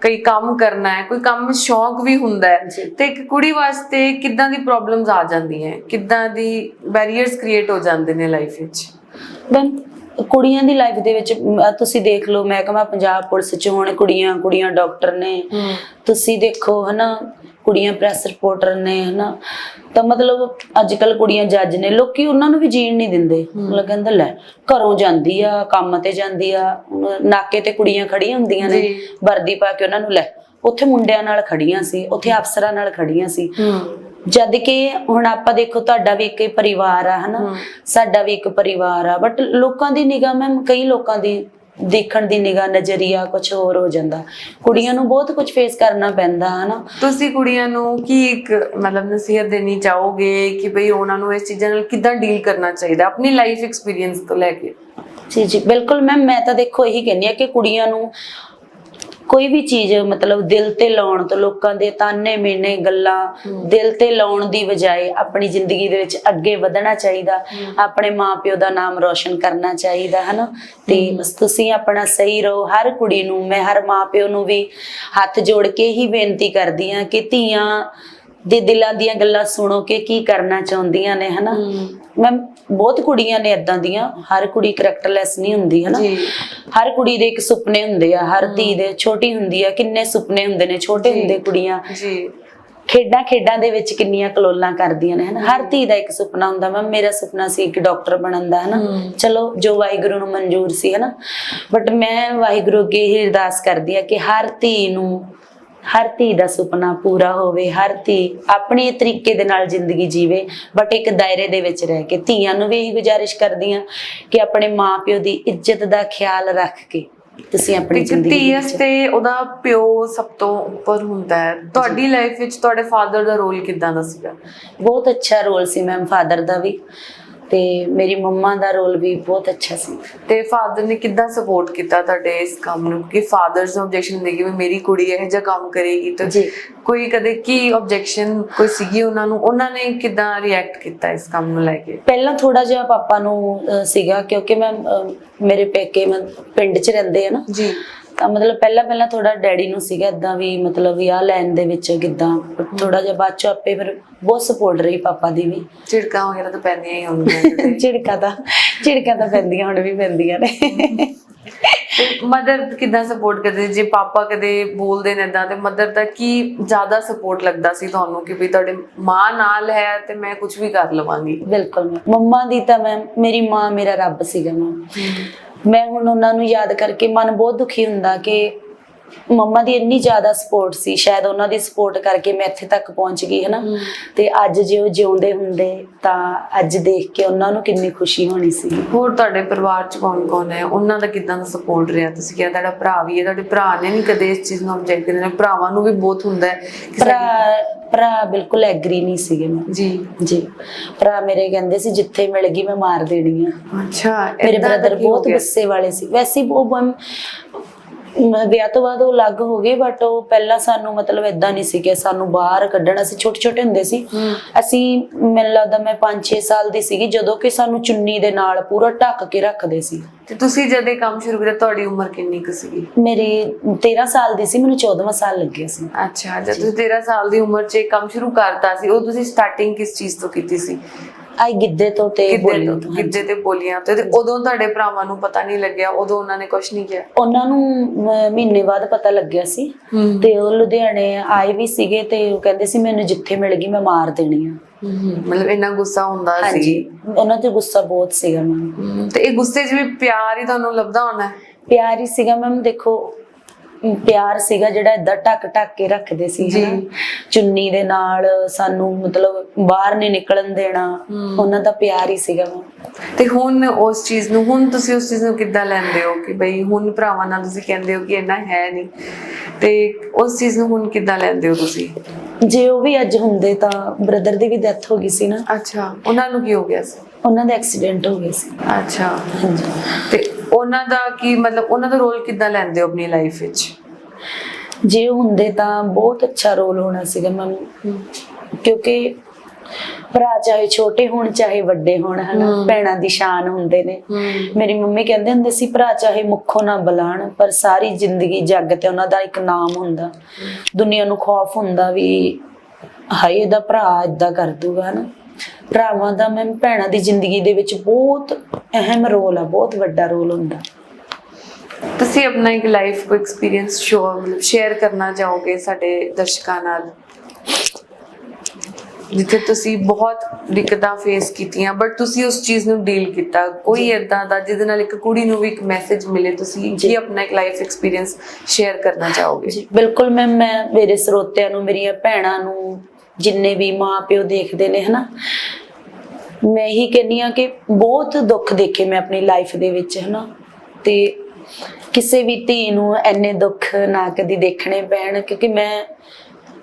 ਕਈ ਕੰਮ ਕਰਨਾ ਹੈ ਕੋਈ ਕੰਮ ਸ਼ੌਕ ਵੀ ਹੁੰਦਾ ਹੈ। ਤੇ ਇੱਕ ਕੁੜੀ ਵਾਸਤੇ ਕਿੱਦਾਂ ਦੀ ਪ੍ਰੋਬਲਮਸ ਆ ਜਾਂਦੀਆਂ ਹੈ? ਕਿੱਦਾਂ ਦੀ ਬੈਰੀਅਰਸ ਕ੍ਰੀਏਟ ਹੋ ਜਾਂਦੇ ਨੇ ਲਾਈਫ ਵਿੱਚ? ਬਨ ਕੁੜੀਆਂ ਦੀ ਲਾਈਫ ਦੇ ਵਿੱਚ ਮ, ਤੁਸੀਂ ਦੇਖ ਲਓ ਮਹਿਕਮਾ ਪੰਜਾਬ ਪੁਲਿਸ ਚ ਹੁਣ ਕੁੜੀਆਂ ਕੁੜੀਆਂ ਡਾਕਟਰ ਨੇ। ਤੁਸੀਂ ਦੇਖੋ ਹਨਾ ਕੁੜੀਆਂ ਪ੍ਰੈਸ ਰਿਪੋਰਟਰ ਨੇ ਹਨਾ। ਤਾਂ ਮਤਲਬ ਅੱਜ ਕੱਲ ਕੁੜੀਆਂ ਜੱਜ ਨੇ ਲੋਕੀ ਉਹਨਾਂ ਨੂੰ ਵੀ ਜੀਣ ਨਹੀਂ ਦਿੰਦੇ। ਮਤਲਬ ਕਹਿੰਦਾ ਲੈ ਘਰੋਂ ਜਾਂਦੀ ਆ ਕੰਮ ਤੇ ਜਾਂਦੀ ਆ ਨਾਕੇ ਤੇ ਕੁੜੀਆਂ ਖੜੀਆਂ ਹੁੰਦੀਆਂ ਨੇ। ਵਰਦੀ ਪਾ ਕੇ ਉਹਨਾਂ ਨੂੰ ਲੈ ਉੱਥੇ ਮੁੰਡਿਆਂ ਨਾਲ ਖੜੀਆਂ ਸੀ ਉੱਥੇ ਅਫਸਰਾਂ ਨਾਲ ਖੜੀਆਂ ਸੀ। ਹੂੰ। ਜਦ ਕਿ ਹੁਣ ਆਪਾਂ ਦੇਖੋ ਤੁਹਾਡਾ ਵੀ ਇੱਕ ਹੀ ਪਰਿਵਾਰ ਆ ਹਨਾ। ਸਾਡਾ ਵੀ ਇੱਕ ਪਰਿਵਾਰ ਆ ਬਟ ਲੋਕਾਂ ਦੀ ਨਿਗਾਹ ਮੈਮ ਕਈ ਲੋਕਾਂ ਦੀ ਦੇਖਣ ਦੀ ਨਿਗਾਹ ਨਜ਼ਰੀਆ ਕੁਝ ਹੋਰ ਹੋ ਜਾਂਦਾ। ਕੁੜੀਆਂ ਨੂੰ ਬਹੁਤ ਕੁਝ ਫੇਸ ਕਰਨਾ ਪੈਂਦਾ ਹਨਾ? ਤੁਸੀਂ ਕੁੜੀਆਂ ਨੂੰ ਕੀ ਇੱਕ ਮਤਲਬ ਨਸੀਹਤ ਦੇਣੀ ਚਾਹੋਗੇ ਕਿ ਬਈ ਉਹਨਾਂ ਨੂੰ ਇਸ ਚੀਜ਼ਾਂ ਨਾਲ ਕਿੱਦਾਂ ਡੀਲ ਕਰਨਾ ਚਾਹੀਦਾ ਆਪਣੀ ਲਾਈਫ ਐਕਸਪੀਰੀਅੰਸ ਤੋਂ ਲੈ ਕੇ? ਜੀ ਜੀ ਬਿਲਕੁਲ ਮੈਮ ਮੈਂ ਤਾਂ ਦੇਖੋ ਇਹੀ ਕਹਿੰਦੀ ਆ ਕਿ ਕੁੜੀਆਂ ਨੂੰ ਕੋਈ ਵੀ ਚੀਜ਼ ਮਤਲਬ ਦਿਲ ਤੇ ਲਾਉਣ ਤੋਂ ਲੋਕਾਂ ਦੇ ਤਾਨੇ ਮੇਨੇ ਗੱਲਾਂ ਦਿਲ ਤੇ ਲਾਉਣ ਦੀ ਬਜਾਏ ਆਪਣੀ ਜ਼ਿੰਦਗੀ ਦੇ ਵਿੱਚ ਅੱਗੇ ਵਧਣਾ ਚਾਹੀਦਾ ਆਪਣੇ ਮਾਪਿਓ ਦਾ ਨਾਮ ਰੋਸ਼ਨ ਕਰਨਾ ਚਾਹੀਦਾ ਹਨਾ? ਤੇ ਬਸ ਤੁਸੀਂ ਆਪਣਾ ਸਹੀ ਰਹੋ ਹਰ ਕੁੜੀ ਨੂੰ ਮੈਂ ਹਰ ਮਾਪਿਓ ਨੂੰ ਵੀ ਹੱਥ ਜੋੜ ਕੇ ਹੀ ਬੇਨਤੀ ਕਰਦੀ ਆ ਕਿ ਧੀਆਂ ਦੇ ਦਿਲਾਂ ਦੀਆਂ ਗੱਲਾਂ ਸੁਣੋ ਕਿ ਕੀ ਕਰਨਾ ਚਾਹੁੰਦੀਆਂ ਨੇ ਹਨਾ? ਮੈਂ ਬਹੁਤ ਕੁੜੀਆਂ ਨੇ ਇਦਾਂ ਦੀਆਂ ਹਰ ਕੁੜੀ ਕਰੈਕਟਰਲੈਸ ਨਹੀਂ ਹੁੰਦੀ ਹਨਾ? ਜੀ। ਹਰ ਕੁੜੀ ਦੇ ਇੱਕ ਸੁਪਨੇ ਹੁੰਦੇ ਆ ਹਰ ਧੀ ਦੇ ਛੋਟੀ ਹੁੰਦੀ ਆ ਕਿੰਨੇ ਸੁਪਨੇ ਹੁੰਦੇ ਨੇ ਛੋਟੇ। ਹੁੰਦੇ ਕੁੜੀਆਂ। ਜੀ। ਖੇਡਾਂ ਖੇਡਾਂ ਦੇ ਵਿੱਚ ਕਿੰਨੀਆਂ ਕਲੋਲਾਂ ਕਰਦੀਆਂ ਨੇ ਹਨਾ? ਹਰ ਧੀ ਦਾ ਇੱਕ ਸੁਪਨਾ ਹੁੰਦਾ ਵਾ ਮੇਰਾ ਸੁਪਨਾ ਸੀ ਇੱਕ ਡਾਕਟਰ ਬਣਨ ਦਾ ਹਨਾ। ਚਲੋ ਜੋ ਵਾਹਿਗੁਰੂ ਨੂੰ ਮਨਜ਼ੂਰ ਸੀ ਹਨਾ? ਬਟ ਮੈਂ ਵਾਹਿਗੁਰੂ ਅੱਗੇ ਇਹ ਅਰਦਾਸ ਕਰਦੀ ਆ ਕਿ ਹਰ ਧੀ ਨੂੰ ਹਰ ਧੀ ਦਾ ਸੁਪਨਾ ਪੂਰਾ ਹੋਵੇ ਹਰ ਧੀ ਆਪਣੇ ਤਰੀਕੇ ਦੇ ਨਾਲ ਜ਼ਿੰਦਗੀ ਜੀਵੇ ਬਟ ਇੱਕ ਦਾਇਰੇ ਦੇ ਵਿੱਚ ਰਹਿ ਕੇ ਧੀਆਂ ਨੂੰ ਵੀ ਇਹੀ ਗੁਜ਼ਾਰਿਸ਼ ਕਰਦੀ ਆ ਕਿ ਆਪਣੇ ਮਾਪਿਓ ਦੀ ਇੱਜ਼ਤ ਦਾ ਖਿਆਲ ਰੱਖ ਕੇ ਤੁਸੀਂ ਆਪਣੀ ਜ਼ਿੰਦਗੀ ਧੀ ਵਿੱਚ ਤੇ ਉਹਦਾ ਪਿਓ ਸਭ ਤੋਂ ਉੱਪਰ ਹੁੰਦਾ ਹੈ। ਤੁਹਾਡੀ ਲਾਈਫ ਵਿੱਚ ਤੁਹਾਡੇ ਫਾਦਰ ਦਾ ਰੋਲ ਕਿੱਦਾਂ ਦਾ ਸੀਗਾ? ਬਹੁਤ ਅੱਛਾ ਰੋਲ ਸੀ ਮੈਮ ਫਾਦਰ ਦਾ ਵੀ। ਤੇ ਮੇਰੀ ਮੰਮਾ ਦਾ ਰੋਲ ਵੀ ਬਹੁਤ ਅੱਛਾ ਸੀ। ਤੇ ਫਾਦਰ ਨੇ ਕਿੱਦਾਂ ਸਪੋਰਟ ਕੀਤਾ ਤੁਹਾਡੇ ਇਸ ਕੰਮ ਨੂੰ? ਕਿ ਫਾਦਰਸ ਨੂੰ ਆਬਜੈਕਸ਼ਨ ਹੁੰਦੀ ਕਿ ਮੇਰੀ ਕੁੜੀ ਇਹ ਜਿਹਾ ਕੰਮ ਕਰੇਗੀ ਤਾਂ। ਕੋਈ ਕਦੇ ਕੀ ਆਬਜੈਕਸ਼ਨ ਕੋਈ ਸੀਗੀ ਉਹਨਾਂ ਨੂੰ? ਉਹਨਾਂ ਨੇ ਕਿੱਦਾਂ ਰਿਐਕਟ ਕੀਤਾ ਇਸ ਕੰਮ ਨੂੰ ਲੈ ਕੇ? ਪਹਿਲਾਂ ਥੋੜਾ ਜਿਹਾ ਪਾਪਾ ਨੂੰ ਸੀਗਾ ਕਿਉਂਕਿ ਮੈਂ ਮੇਰੇ ਪੇਕੇ ਮੈਂ ਪਿੰਡ 'ਚ ਰਹਿੰਦੇ ਆ ਨਾ। ਜੀ। ਤਾਂ ਮਤਲਬ ਪਹਿਲਾਂ ਪਹਿਲਾਂ ਥੋੜਾ ਡੈਡੀ ਨੂੰ ਸੀਗਾ ਇਦਾਂ ਵੀ ਮਤਲਬ ਵੀ ਆਹ ਲਾਈਨ ਦੇ ਵਿੱਚ ਕਿਦਾਂ ਥੋੜਾ ਜਿਹਾ ਬਾਅਦ ਚ ਆਪੇ ਫਿਰ ਬਹੁਤ ਸਪੋਰਟ ਰਹੀ ਪਾਪਾ ਦੀ ਵੀ। ਝਿੜਕਾਂ ਵਗੈਰਾ ਤਾਂ ਪੈਂਦੀਆਂ ਹੀ ਹੁੰਦੀਆਂ ਝਿੜਕਾਂ ਤਾਂ ਝਿੜਕਾਂ ਤਾਂ ਪੈਂਦੀਆਂ ਹੁਣ ਵੀ ਪੈਂਦੀਆਂ ਨੇ। ਮਦਰ ਕਿੱਦਾਂ ਸਪੋਰਟ ਕਰਦੇ? ਜੇ ਪਾਪਾ ਕਦੇ ਬੋਲਦੇ ਨੇ ਇਦਾਂ ਤੇ ਮਦਰ ਦਾ ਕੀ ਜ਼ਿਆਦਾ ਸਪੋਰਟ ਲੱਗਦਾ ਸੀ ਤੁਹਾਨੂੰ ਕਿ ਵੀ ਤੁਹਾਡੇ ਮਾਂ ਨਾਲ ਹੈ ਤੇ ਮੈਂ ਕੁਝ ਵੀ ਕਰ ਲਵਾਂਗੀ? ਬਿਲਕੁਲ। ਮੰਮਾ ਦੀ ਤਾਂ ਮੈਂ ਮੇਰੀ ਮਾਂ ਮੇਰਾ ਰੱਬ ਸੀਗਾ ਮੈਂ। ਮੈਂ ਹੁਣ ਉਹਨਾਂ ਨੂੰ ਯਾਦ ਕਰਕੇ ਮਨ ਬਹੁਤ ਦੁਖੀ ਹੁੰਦਾ ਕਿ ਮੰਮਾ ਦੀ ਇੰਨੀ ਜ਼ਿਆਦਾ ਸਪੋਰਟ ਸੀ ਸ਼ਾਇਦ ਉਹਨਾਂ ਦੀ ਸਪੋਰਟ ਕਰਕੇ ਮੈਂ ਇੱਥੇ ਤੱਕ ਪਹੁੰਚ ਗਈ ਹੈ ਨਾ ਤੇ ਅੱਜ ਜੇ ਉਹ ਜਿਉਂਦੇ ਹੁੰਦੇ ਤਾਂ ਅੱਜ ਦੇਖ ਕੇ ਉਹਨਾਂ ਨੂੰ ਕਿੰਨੀ ਖੁਸ਼ੀ ਹੋਣੀ ਸੀ। ਹੋਰ ਤੁਹਾਡੇ ਪਰਿਵਾਰ ਚ ਕੌਣ ਕੌਣ ਹੈ? ਉਹਨਾਂ ਦਾ ਕਿੱਦਾਂ ਦਾ ਸਪੋਰਟ ਰਿਹਾ? ਤੁਸੀਂ ਕਿਹਾ ਤੁਹਾਡਾ ਭਰਾ ਵੀ ਹੈ ਤੁਹਾਡੇ ਭਰਾ ਨੇ ਨਹੀਂ ਕਦੇ ਇਸ ਚੀਜ਼ ਨੂੰ ਆਬਜੈਕਟ ਕਰਦੇ ਨੇ ਭਰਾਵਾਂ ਨੂੰ ਵੀ ਬਹੁਤ ਹੁੰਦਾ ਹੈ ਭਰਾ ਭਰਾ ਬਿਲਕੁਲ ਐਗਰੀ ਨਹੀਂ ਸੀਗੇ ਮੈਂ। ਜੀ। ਜੀ। ਭਰਾ ਮੇਰੇ ਕਹਿੰਦੇ ਸੀ ਜਿੱਥੇ ਮਿਲ ਗਈ ਮੈਂ ਮਾਰ ਦੇਣੀ ਆ। ਅੱਛਾ ਮੇਰੇ ਬ੍ਰਦਰ ਬਹੁਤ? ਗੁੱਸੇ ਵਾਲੇ ਸੀ। ਵੈਸੇ ਉਹ ਵਿਆਹ ਤੋਂ ਬਾਅਦ ਉਹ ਅਲੱਗ ਹੋ ਗਏ ਬਟ ਉਹ ਪਹਿਲਾਂ ਸਾਨੂੰ ਮਤਲਬ ਇਦਾਂ ਨਹੀਂ ਸੀ ਕਿ ਸਾਨੂੰ ਬਾਹਰ ਕੱਢਣ ਅਸੀਂ ਛੋਟੇ ਛੋਟੇ ਹੁੰਦੇ ਸੀ। ਅਸੀਂ ਮੈਨੂੰ ਲੱਗਦਾ ਮੈਂ 5-6 ਸਾਲ ਦੀ ਸੀਗੀ ਜਦੋਂ ਕਿ ਸਾਨੂੰ ਚੁੰਨੀ ਦੇ ਨਾਲ ਪੂਰਾ ਢੱਕ ਕੇ ਰੱਖਦੇ ਸੀ। ਤੇ ਤੁਸੀਂ ਜਦ ਇਹ ਕੰਮ ਸ਼ੁਰੂ ਕੀਤਾ ਤੁਹਾਡੀ ਉਮਰ ਕਿੰਨੀ ਕੁ ਸੀਗੀ? ਮੇਰੀ 13 ਸਾਲ ਦੀ ਸੀ ਮੈਨੂੰ 14ਵਾਂ ਸਾਲ ਲੱਗਿਆ ਸੀ। ਅੱਛਾ ਜਦ ਤੁਸੀਂ 13 ਸਾਲ ਦੀ ਉਮਰ 'ਚ ਇਹ ਕੰਮ ਸ਼ੁਰੂ ਕਰਤਾ ਸੀ ਉਹ ਤੁਸੀਂ ਸਟਾਰਟਿੰਗ ਕਿਸ ਚੀਜ਼ ਤੋਂ ਕੀਤੀ ਸੀ? ਆਈ ਗਿੱਧੇ ਤੋਂ ਤੇ ਬੋਲੀ ਤੋਂ ਕਿੱਦੇ ਤੇ ਬੋਲੀਆਂ ਤੇ। ਤੇ ਉਦੋਂ ਤੁਹਾਡੇ ਭਰਾਵਾਂ ਨੂੰ ਪਤਾ ਨਹੀਂ ਲੱਗਿਆ? ਉਦੋਂ ਉਹਨਾਂ ਨੇ ਕੁਝ ਨਹੀਂ ਕਿਹਾ? ਉਹਨਾਂ ਨੂੰ ਮਹੀਨੇ ਬਾਅਦ ਪਤਾ ਲੱਗਿਆ ਸੀ। ਤੇ ਉਹ ਲੁਧਿਆਣੇ ਆਏ ਵੀ ਸੀਗੇ ਤੇ ਉਹ ਕਹਿੰਦੇ ਸੀ ਮੈਨੂੰ ਜਿੱਥੇ ਮਿਲ ਗਈ ਮੈਂ ਮਾਰ ਦੇਣੀ ਆ। ਮਤਲਬ ਇੰਨਾ ਗੁੱਸਾ ਹੁੰਦਾ ਸੀ। ਉਹਨਾਂ ਤੇ ਗੁੱਸਾ ਬਹੁਤ ਸੀਗਾ ਹਮ, ਤੇ ਇਹ ਗੁੱਸੇ 'ਚ ਵੀ ਪਿਆਰ ਹੀ ਤੁਹਾਨੂੰ ਲੱਭਦਾ ਹੋਣਾ? ਪਿਆਰ ਹੀ ਸੀਗਾ ਮੈਮ। ਦੇਖੋ ਪਿਆਰ ਸੀਗਾ ਜਿਹੜਾ ਇਦਾਂ ਟੱਕ ਟੱਕ ਕੇ ਰੱਖਦੇ ਸੀ ਜੀ। ਚੁੰਨੀ ਦੇ ਨਾਲ ਸਾਨੂੰ ਮਤਲਬ ਬਾਹਰ ਨਹੀਂ ਨਿਕਲਣ ਦੇਣਾ। ਉਹਨਾਂ ਦਾ ਪਿਆਰ ਹੀ ਸੀਗਾ ਤੇ ਹੁਣ ਉਸ ਚੀਜ਼ ਨੂੰ ਹੁਣ ਤੁਸੀਂ ਉਸ ਚੀਜ਼ ਨੂੰ ਕਿੱਦਾਂ ਲੈਂਦੇ ਹੋ ਕਿ ਬਈ ਹੁਣ ਭਰਾਵਾਂ ਨਾਲ ਤੁਸੀਂ ਕਹਿੰਦੇ ਹੋ ਕਿ ਇੰਨਾ ਹੈ ਨਹੀਂ? ਤੇ ਉਸ ਚੀਜ਼ ਨੂੰ ਹੁਣ ਕਿੱਦਾਂ ਲੈਂਦੇ ਹੋ ਤੁਸੀਂ? ਜੇ ਉਹ ਵੀ ਅੱਜ ਹੁੰਦੇ ਤਾਂ ਬ੍ਰਦਰ ਦੀ ਵੀ ਡੈਥ ਹੋ ਗਈ ਸੀ ਨਾ। ਅੱਛਾ ਉਹਨਾਂ ਨੂੰ ਕੀ ਹੋ ਗਿਆ ਸੀ? ਉਹਨਾਂ ਦਾ ਐਕਸੀਡੈਂਟ ਹੋ ਗਿਆ ਸੀ। ਅੱਛਾ। ਹਾਂਜੀ। ਤੇ ਉਹਨਾਂ ਦਾ ਕੀ ਮਤਲਬ ਉਹਨਾਂ ਦਾ ਰੋਲ ਕਿੱਦਾਂ ਲੈਂਦੇ ਹੋ ਆਪਣੀ ਲਾਈਫ ਵਿੱਚ? ਜੇ ਹੁੰਦੇ ਤਾਂ ਬਹੁਤ ਅੱਛਾ ਰੋਲ ਹੋਣਾ ਸੀਗਾ ਮੈਮ ਕਿਉਂਕਿ ਭਰਾ ਚਾਹੇ ਛੋਟੇ ਹੋਣ ਚਾਹੇ ਵੱਡੇ ਹੋਣ ਹਨਾ। ਭੈਣਾਂ ਦੀ ਸ਼ਾਨ ਹੁੰਦੇ ਨੇ। ਮੇਰੀ ਮੰਮੀ ਕਹਿੰਦੇ ਹੁੰਦੇ ਸੀ ਭਰਾ ਚਾਹੇ ਮੁੱਖੋਂ ਨਾ ਬੁਲਾਣ ਪਰ ਸਾਰੀ ਜ਼ਿੰਦਗੀ ਜੱਗ ਤੇ ਉਹਨਾਂ ਦਾ ਇੱਕ ਨਾਮ ਹੁੰਦਾ। ਦੁਨੀਆ ਨੂੰ ਖੌਫ ਹੁੰਦਾ ਵੀ ਹਾਏ ਇਹਦਾ ਭਰਾ ਇਦਾਂ ਕਰ ਦੂਗਾ ਨਾ ਭਰਾਵਾਂ ਦਾ ਮੈਂ ਭੈਣਾਂ ਦੀ ਜ਼ਿੰਦਗੀ ਦੇ ਵਿੱਚ ਬਹੁਤ ਅਹਿਮ ਰੋਲ ਆ ਬਹੁਤ ਵੱਡਾ ਰੋਲ ਹੁੰਦਾ। ਤੁਸੀਂ ਆਪਣਾ ਇੱਕ ਲਾਈਫ ਕੋ ਐਕਸਪੀਰੀਅੰਸ ਮਤਲਬ ਸ਼ੇਅਰ ਕਰਨਾ ਚਾਹੋਗੇ ਸਾਡੇ ਦਰਸ਼ਕਾਂ ਨਾਲ? ਜਿੱਥੇ ਤੁਸੀਂ ਬਹੁਤ ਦਿੱਕਤਾਂ ਫੇਸ ਕੀਤੀਆਂ ਬਟ ਤੁਸੀਂ ਉਸ ਚੀਜ਼ ਨੂੰ ਡੀਲ ਕੀਤਾ। ਕੋਈ ਏਦਾਂ ਦਾ ਜਿਹਦੇ ਨਾਲ ਇੱਕ ਕੁੜੀ ਨੂੰ ਵੀ ਇੱਕ ਮੈਸੇਜ ਮਿਲੇ ਤੁਸੀਂ ਜੀ। ਕੀ ਆਪਣਾ ਇੱਕ ਲਾਈਫ ਐਕਸਪੀਰੀਅੰਸ ਸ਼ੇਅਰ ਕਰਨਾ ਚਾਹੋਗੇ? ਜੀ ਬਿਲਕੁਲ ਮੈਂ ਮੈਂ ਮੇਰੇ ਸਰੋਤਿਆਂ ਨੂੰ ਮੇਰੀਆਂ ਭੈਣਾਂ ਨੂੰ ਜਿੰਨੇ ਵੀ ਮਾਂ ਪਿਓ ਦੇਖਦੇ ਨੇ, ਹਨਾ? ਮੈਂ ਇਹੀ ਕਹਿੰਨੀ ਆ ਕਿ ਬਹੁਤ ਦੁੱਖ ਦੇਖੇ ਮੈਂ ਆਪਣੀ ਲਾਈਫ ਦੇ ਵਿੱਚ, ਹਨਾ? ਤੇ ਕਿਸੇ ਵੀ ਧੀ ਨੂੰ ਐਨੇ ਦੁੱਖ ਨਾ ਕਦੀ ਦੇਖਣੇ ਪੈਣ, ਕਿਉਂਕਿ ਮੈਂ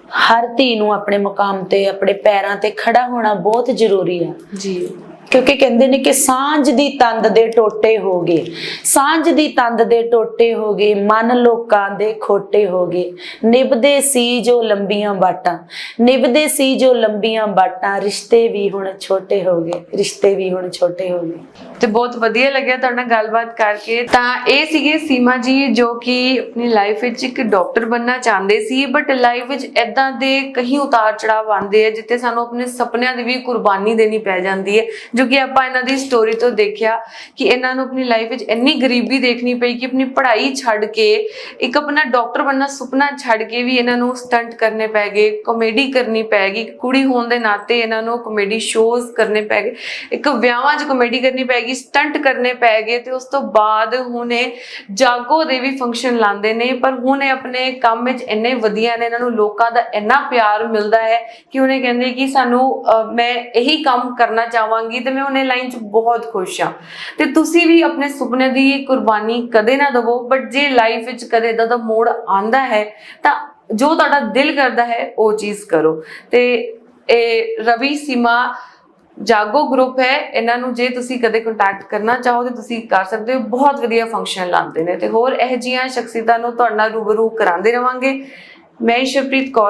ਹਰ ਧੀ ਨੂੰ ਆਪਣੇ ਮੁਕਾਮ ਤੇ, ਆਪਣੇ ਪੈਰਾਂ ਤੇ ਖੜਾ ਹੋਣਾ ਬਹੁਤ ਜ਼ਰੂਰੀ ਆ। ਜੀ। ਕਿਉਂਕਿ ਕਹਿੰਦੇ ਨੇ ਕਿ ਸਾਂਝ ਦੀ ਤੰਦ ਦੇ ਟੋਟੇ ਹੋ ਗਏ। ਸਾਂਝ ਦੀ ਤੰਦ ਦੇ ਟੋਟੇ ਹੋ ਗਏ, ਮਨ ਲੋਕਾਂ ਦੇ ਖੋਟੇ ਹੋ ਗਏ। ਨਿਭਦੇ ਸੀ ਜੋ ਲੰਬੀਆਂ ਬਾਟਾਂ, ਨਿਭਦੇ ਸੀ ਜੋ ਲੰਬੀਆਂ ਬਾਟਾਂ, ਰਿਸ਼ਤੇ ਵੀ ਹੁਣ ਛੋਟੇ ਹੋ ਗਏ, ਰਿਸ਼ਤੇ ਵੀ ਹੁਣ ਛੋਟੇ ਹੋ ਗਏ। ਤੇ ਬਹੁਤ ਵਧੀਆ ਲੱਗਿਆ ਤੁਹਾਡੇ ਨਾਲ ਗੱਲਬਾਤ ਕਰਕੇ। ਤਾਂ ਇਹ ਸੀਗੇ ਸੀਮਾ ਜੀ, ਜੋ ਕਿ ਆਪਣੀ ਲਾਈਫ ਵਿੱਚ ਇੱਕ ਡਾਕਟਰ ਬੰਨਣਾ ਚਾਹੁੰਦੇ ਸੀ ਬਟ ਲਾਈਫ ਵਿੱਚ ਐਦਾਂ ਦੇ ਕਈ ਉਤਾਰ ਚੜਾਵ ਆਉਂਦੇ ਆ, ਜਿੱਥੇ ਸਾਨੂੰ ਆਪਣੇ ਸੁਪਨਿਆਂ ਦੀ ਵੀ ਕੁਰਬਾਨੀ ਦੇਣੀ ਪੈ ਜਾਂਦੀ ਹੈ, ਜੋ ਕਿ ਆਪਾਂ ਇਹਨਾਂ ਦੀ ਸਟੋਰੀ ਤੋਂ ਦੇਖਿਆ ਕਿ ਇਹਨਾਂ ਨੂੰ ਆਪਣੀ ਲਾਈਫ ਵਿੱਚ ਇੰਨੀ ਗਰੀਬੀ ਦੇਖਣੀ ਪਈ ਕਿ ਆਪਣੀ ਪੜ੍ਹਾਈ ਛੱਡ ਕੇ, ਇੱਕ ਆਪਣਾ ਡਾਕਟਰ ਬਣਨਾ ਸੁਪਨਾ ਛੱਡ ਕੇ ਵੀ ਇਹਨਾਂ ਨੂੰ ਸਟੰਟ ਕਰਨੇ ਪੈ ਗਏ ਕਾਮੇਡੀ ਕਰਨੀ ਪੈ ਗਈ, ਕੁੜੀ ਹੋਣ ਦੇ ਨਾਤੇ ਇਹਨਾਂ ਨੂੰ ਕਾਮੇਡੀ ਸ਼ੋਜ਼ ਕਰਨੇ ਪੈ ਗਏ, ਇੱਕ ਵਿਆਹਾਂ 'ਚ ਕਾਮੇਡੀ ਕਰਨੀ ਪੈ ਗਈ ਸਟੰਟ ਕਰਨੇ ਪੈ ਤੇ ਉਸ ਤੋਂ ਬਾਅਦ ਹੁਣ ਜਾਗੋ ਦੇ ਵੀ ਫੰਕਸ਼ਨ ਲਾਉਂਦੇ ਨੇ, ਪਰ ਹੁਣ ਆਪਣੇ ਕੰਮ ਵਿੱਚ ਇੰਨੇ ਵਧੀਆ ਨੇ, ਇਹਨਾਂ ਨੂੰ ਲੋਕਾਂ ਦਾ ਇੰਨਾ ਪਿਆਰ ਮਿਲਦਾ ਹੈ ਕਿ ਉਹਨੇ ਕਹਿੰਦੇ ਕਿ ਸਾਨੂੰ ਮੈਂ ਇਹੀ ਕੰਮ ਕਰਨਾ ਚਾਹਾਂਗੀ ਤੇ ਮੈਂ ਉਹਨੇ ਲਾਈਨ 'ਚ ਬਹੁਤ ਖੁਸ਼ ਹਾਂ। ਤੇ ਤੁਸੀਂ ਵੀ ਆਪਣੇ ਸੁਪਨੇ ਦੀ ਕੁਰਬਾਨੀ ਕਦੇ ਨਾ ਦਵੋ ਬਟ ਜੇ ਲਾਈਫ ਵਿੱਚ ਕਦੇ ਇਦਾਂ ਦਾ ਮੋੜ ਆਂਦਾ ਹੈ, ਤਾਂ ਜੋ ਤੁਹਾਡਾ ਦਿਲ ਕਰਦਾ ਹੈ, ਉਹ ਚੀਜ਼ ਕਰੋ। ਤੇ, ਇਹ ਰਵੀ ਸੀਮਾ ਜਾਗੋ ਗਰੁੱਪ ਹੈ, ਇਹਨਾਂ ਨੂੰ ਜੇ ਤੁਸੀਂ ਕਦੇ ਕੰਟੈਕਟ ਕਰਨਾ ਚਾਹੋ ਤੇ ਤੁਸੀਂ ਕਰ ਸਕਦੇ ਹੋ, ਬਹੁਤ ਵਧੀਆ ਫੰਕਸ਼ਨ ਲਾਉਂਦੇ ਨੇ ਤੇ ਹੋਰ ਇਹ ਜੀਆਂ ਸ਼ਖਸੀਅਤਾਂ ਨੂੰ ਤੁਹਾਡੇ ਨਾਲ ਰੂਬਰੂ ਕਰਾਉਂਦੇ ਰਵਾਂਗੇ। ਮੈਂ ਸ਼ਪ੍ਰੀਤ ਕੌਰ